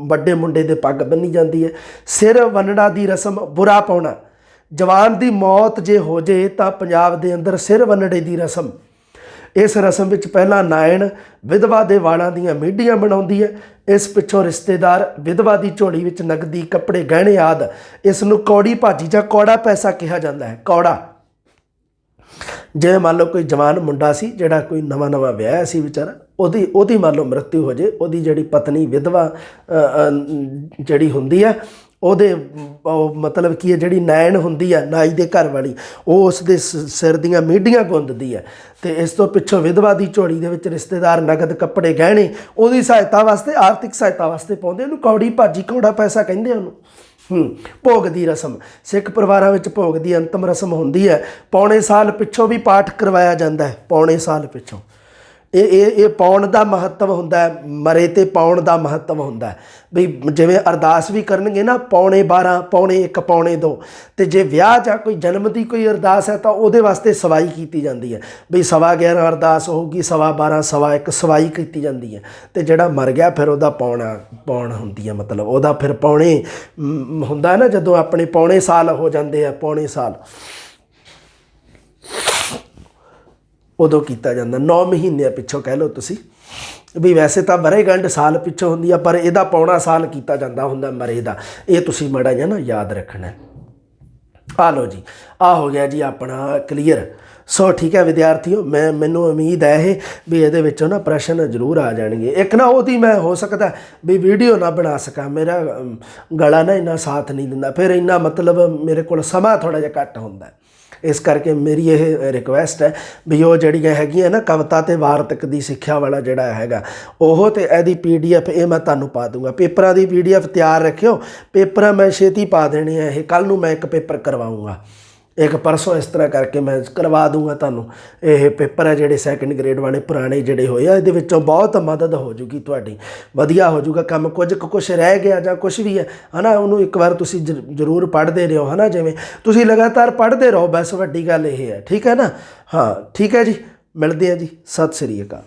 ਵੱਡੇ ਮੁੰਡੇ ਦੇ ਪੱਗ ਬੰਨੀ ਜਾਂਦੀ ਹੈ। ਸਿਰ ਵੰਨਣਾ ਦੀ ਰਸਮ ਬੁਰਾ ਪਾਉਣਾ। ਜਵਾਨ ਦੀ ਮੌਤ ਜੇ ਹੋ ਜੇ ਤਾਂ ਪੰਜਾਬ ਦੇ ਅੰਦਰ ਸਿਰ ਵੰਨੜੇ ਦੀ ਰਸਮ। ਇਸ ਰਸਮ ਵਿੱਚ ਪਹਿਲਾਂ ਨਾਇਣ ਵਿਧਵਾ ਦੇ ਵਾਲਾਂ ਦੀਆਂ ਮੀਡੀਆਂ ਬਣਾਉਂਦੀ ਹੈ। ਇਸ ਪਿੱਛੋਂ ਰਿਸ਼ਤੇਦਾਰ ਵਿਧਵਾ ਦੀ ਝੋਲੀ ਵਿੱਚ ਨਗਦੀ ਕੱਪੜੇ, ਗਹਿਣੇ ਆਦ। ਇਸ ਨੂੰ ਕੌੜੀ ਭਾਜੀ ਜਾਂ ਕੌੜਾ ਪੈਸਾ ਕਿਹਾ ਜਾਂਦਾ ਹੈ। ਕੌੜਾ। ਜੇ ਮੰਨ ਲਓ ਕੋਈ ਜਵਾਨ ਮੁੰਡਾ ਸੀ, ਜਿਹੜਾ ਕੋਈ ਨਵਾਂ ਨਵਾਂ ਵਿਆਹਿਆ ਸੀ ਵਿਚਾਰਾ, ਉਹਦੀ ਉਹਦੀ ਮੰਨ ਲਓ ਮ੍ਰਿਤਿੂ ਹੋ ਜੇ, ਉਹਦੀ ਜਿਹੜੀ ਪਤਨੀ ਵਿਧਵਾ ਜਿਹੜੀ ਹੁੰਦੀ ਹੈ ਉਹਦੇ ਮਤਲਬ ਕੀ ਹੈ, ਜਿਹੜੀ ਨੈਣ ਹੁੰਦੀ ਹੈ, ਨਾਈ ਦੇ ਘਰ ਵਾਲੀ, ਉਹ ਉਸ ਦੇ ਸ- ਸਿਰ ਦੀਆਂ ਮੀਡੀਆਂ ਗੁੰਦਦੀ ਹੈ। ਤੇ ਇਸ ਤੋਂ ਪਿੱਛੋਂ ਵਿਧਵਾ ਦੀ ਝੋਲੀ ਦੇ ਵਿੱਚ ਰਿਸ਼ਤੇਦਾਰ ਨਗਦ ਕੱਪੜੇ ਗਹਿਣੇ, ਉਹਦੀ ਸਹਾਇਤਾ ਵਾਸਤੇ, ਆਰਥਿਕ ਸਹਾਇਤਾ ਵਾਸਤੇ ਪਾਉਂਦੇ ਉਹਨੂੰ ਕੌੜੀ ਭਾਜੀ, ਕੌੜਾ ਪੈਸਾ ਕਹਿੰਦੇ ਉਹਨੂੰ। ਹੂੰ ਭੋਗ ਦੀ ਰਸਮ। ਸਿੱਖ ਪਰਿਵਾਰਾਂ ਵਿੱਚ ਭੋਗ ਦੀ ਅੰਤਮ ਰਸਮ ਹੁੰਦੀ ਹੈ। ਪੌਣੇ ਸਾਲ ਪਿੱਛੋਂ ਵੀ ਪਾਠ ਕਰਵਾਇਆ ਜਾਂਦਾ ਹੈ, ਪੌਣੇ ਸਾਲ ਪਿੱਛੋਂ। ਇਹ ਇਹ ਇਹ ਪਾਉਣ ਦਾ ਮਹੱਤਵ ਹੁੰਦਾ ਹੈ, ਮਰੇ ਤੇ ਪਾਉਣ ਦਾ ਮਹੱਤਵ ਹੁੰਦਾ ਹੈ। ਵੀ ਜਿਵੇਂ ਅਰਦਾਸ ਵੀ ਕਰਨਗੇ ਨਾ, ਪੌਣੇ 12 ਪੌਣੇ 1 ਪੌਣੇ 2 ਤੇ ਜੇ ਵਿਆਹ ਜਾਂ ਕੋਈ ਜਨਮ ਦੀ ਕੋਈ ਅਰਦਾਸ ਹੈ ਤਾਂ ਉਹਦੇ ਵਾਸਤੇ ਸਵਾਈ ਕੀਤੀ ਜਾਂਦੀ ਹੈ। ਵੀ ਸਵਾ 11 ਅਰਦਾਸ ਹੋਊਗੀ, ਸਵਾ 12 ਸਵਾ 1 ਸਵਾਈ ਕੀਤੀ ਜਾਂਦੀ ਹੈ। ਤੇ ਜਿਹੜਾ ਮਰ ਗਿਆ ਫਿਰ ਉਹਦਾ ਪੌਣਾ, ਪੌਣ ਹੁੰਦੀ ਹੈ ਮਤਲਬ। ਉਹਦਾ ਫਿਰ ਪੌਣੇ ਹੁੰਦਾ ਨਾ ਜਦੋਂ ਆਪਣੇ ਪੌਣੇ ਸਾਲ ਹੋ ਜਾਂਦੇ ਆ, ਪੌਣੇ ਸਾਲ। ਉਦੋਂ ਕੀਤਾ ਜਾਂਦਾ। 9 ਮਹੀਨਿਆਂ ਪਿੱਛੋਂ ਕਹਿ ਲਓ ਤੁਸੀਂ, ਵੀ ਵੈਸੇ ਤਾਂ ਵਰੇਗੰਢ ਸਾਲ ਪਿੱਛੋਂ ਹੁੰਦੀ ਆ, ਪਰ ਇਹਦਾ ਪੌਣਾ ਸਾਲ ਕੀਤਾ ਜਾਂਦਾ ਹੁੰਦਾ ਮਰੇ ਦਾ। ਇਹ ਤੁਸੀਂ ਮੜਾ ਜਿਹਾ ਨਾ ਯਾਦ ਰੱਖਣਾ ਆ ਲਓ ਜੀ ਆ ਹੋ ਗਿਆ ਜੀ ਆਪਣਾ ਕਲੀਅਰ ਸੋ ਠੀਕ ਹੈ ਵਿਦਿਆਰਥੀਓ, ਮੈਂ ਮੈਨੂੰ ਉਮੀਦ ਹੈ ਇਹ, ਵੀ ਇਹਦੇ ਵਿੱਚੋਂ ਨਾ ਪ੍ਰਸ਼ਨ ਜ਼ਰੂਰ ਆ ਜਾਣਗੇ। ਇੱਕ ਨਾ ਉਹਦੀ ਮੈਂ ਹੋ ਸਕਦਾ ਵੀ ਵੀਡੀਓ ਨਾ ਬਣਾ ਸਕਾਂ। ਮੇਰਾ ਗਲਾ ਨਾ ਇੰਨਾ ਸਾਥ ਨਹੀਂ ਦਿੰਦਾ। ਫਿਰ ਇੰਨਾ ਮਤਲਬ ਮੇਰੇ ਕੋਲ ਸਮਾਂ ਥੋੜਾ ਜਿਹਾ ਘੱਟ ਹੁੰਦਾ ਇਸ ਕਰਕੇ ਮੇਰੀ ਇਹ ਰਿਕੁਐਸਟ ਹੈ ਵੀ ਉਹ ਜਿਹੜੀਆਂ ਹੈਗੀਆਂ ਨਾ ਕਵਿਤਾ ਤੇ ਵਾਰਤਕ ਦੀ ਸਿੱਖਿਆ ਵਾਲਾ ਜਿਹੜਾ ਹੈਗਾ, ਉਹ ਤੇ ਇਹਦੀ ਪੀਡੀਐਫ ਇਹ ਮੈਂ ਤੁਹਾਨੂੰ ਪਾ ਦੂੰਗਾ। ਪੇਪਰਾਂ ਦੀ ਪੀਡੀਐਫ ਤਿਆਰ ਰੱਖਿਓ। ਪੇਪਰਾਂ ਮੈਂ ਛੇਤੀ ਪਾ ਦੇਣੇ ਆ, ਇਹ ਕੱਲ ਨੂੰ ਮੈਂ ਇੱਕ ਪੇਪਰ ਕਰਵਾਉਂਗਾ। ਇੱਕ ਪਰਸੋਂ ਇਸ ਤਰ੍ਹਾਂ ਕਰਕੇ ਮੈਂ ਕਰਵਾ ਦੂੰਗਾ ਤੁਹਾਨੂੰ। ਇਹ ਪੇਪਰ ਹੈ ਜਿਹੜੇ ਸੈਕੰਡ ਗ੍ਰੇਡ ਵਾਲੇ, ਪੁਰਾਣੇ ਜਿਹੜੇ ਹੋਏ ਆ, ਇਹਦੇ ਵਿੱਚੋਂ ਬਹੁਤ ਮਦਦ ਹੋ ਜੂਗੀ ਤੁਹਾਡੀ। ਵਧੀਆ ਹੋ ਜੂਗਾ ਕੰਮ, ਕੁਝ ਕੁ ਕੁਛ ਰਹਿ ਗਿਆ ਜਾਂ ਕੁਝ ਵੀ ਹੈ ਹਨਾ? ਉਹਨੂੰ ਇੱਕ ਵਾਰ ਤੁਸੀਂ ਜ- ਜ਼ਰੂਰ ਪੜ੍ਹਦੇ ਰਹੋ, ਹਨਾ? ਜਿਵੇਂ ਤੁਸੀਂ ਲਗਾਤਾਰ ਪੜ੍ਹਦੇ ਰਹੋ, ਬਸ ਵੱਡੀ ਗੱਲ ਇਹ ਹੈ ਠੀਕ ਹੈ ਨਾ? ਹਾਂ, ਠੀਕ ਹੈ ਜੀ, ਮਿਲਦੇ ਆ ਜੀ, ਸਤਿ ਸ੍ਰੀ ਅਕਾਲ।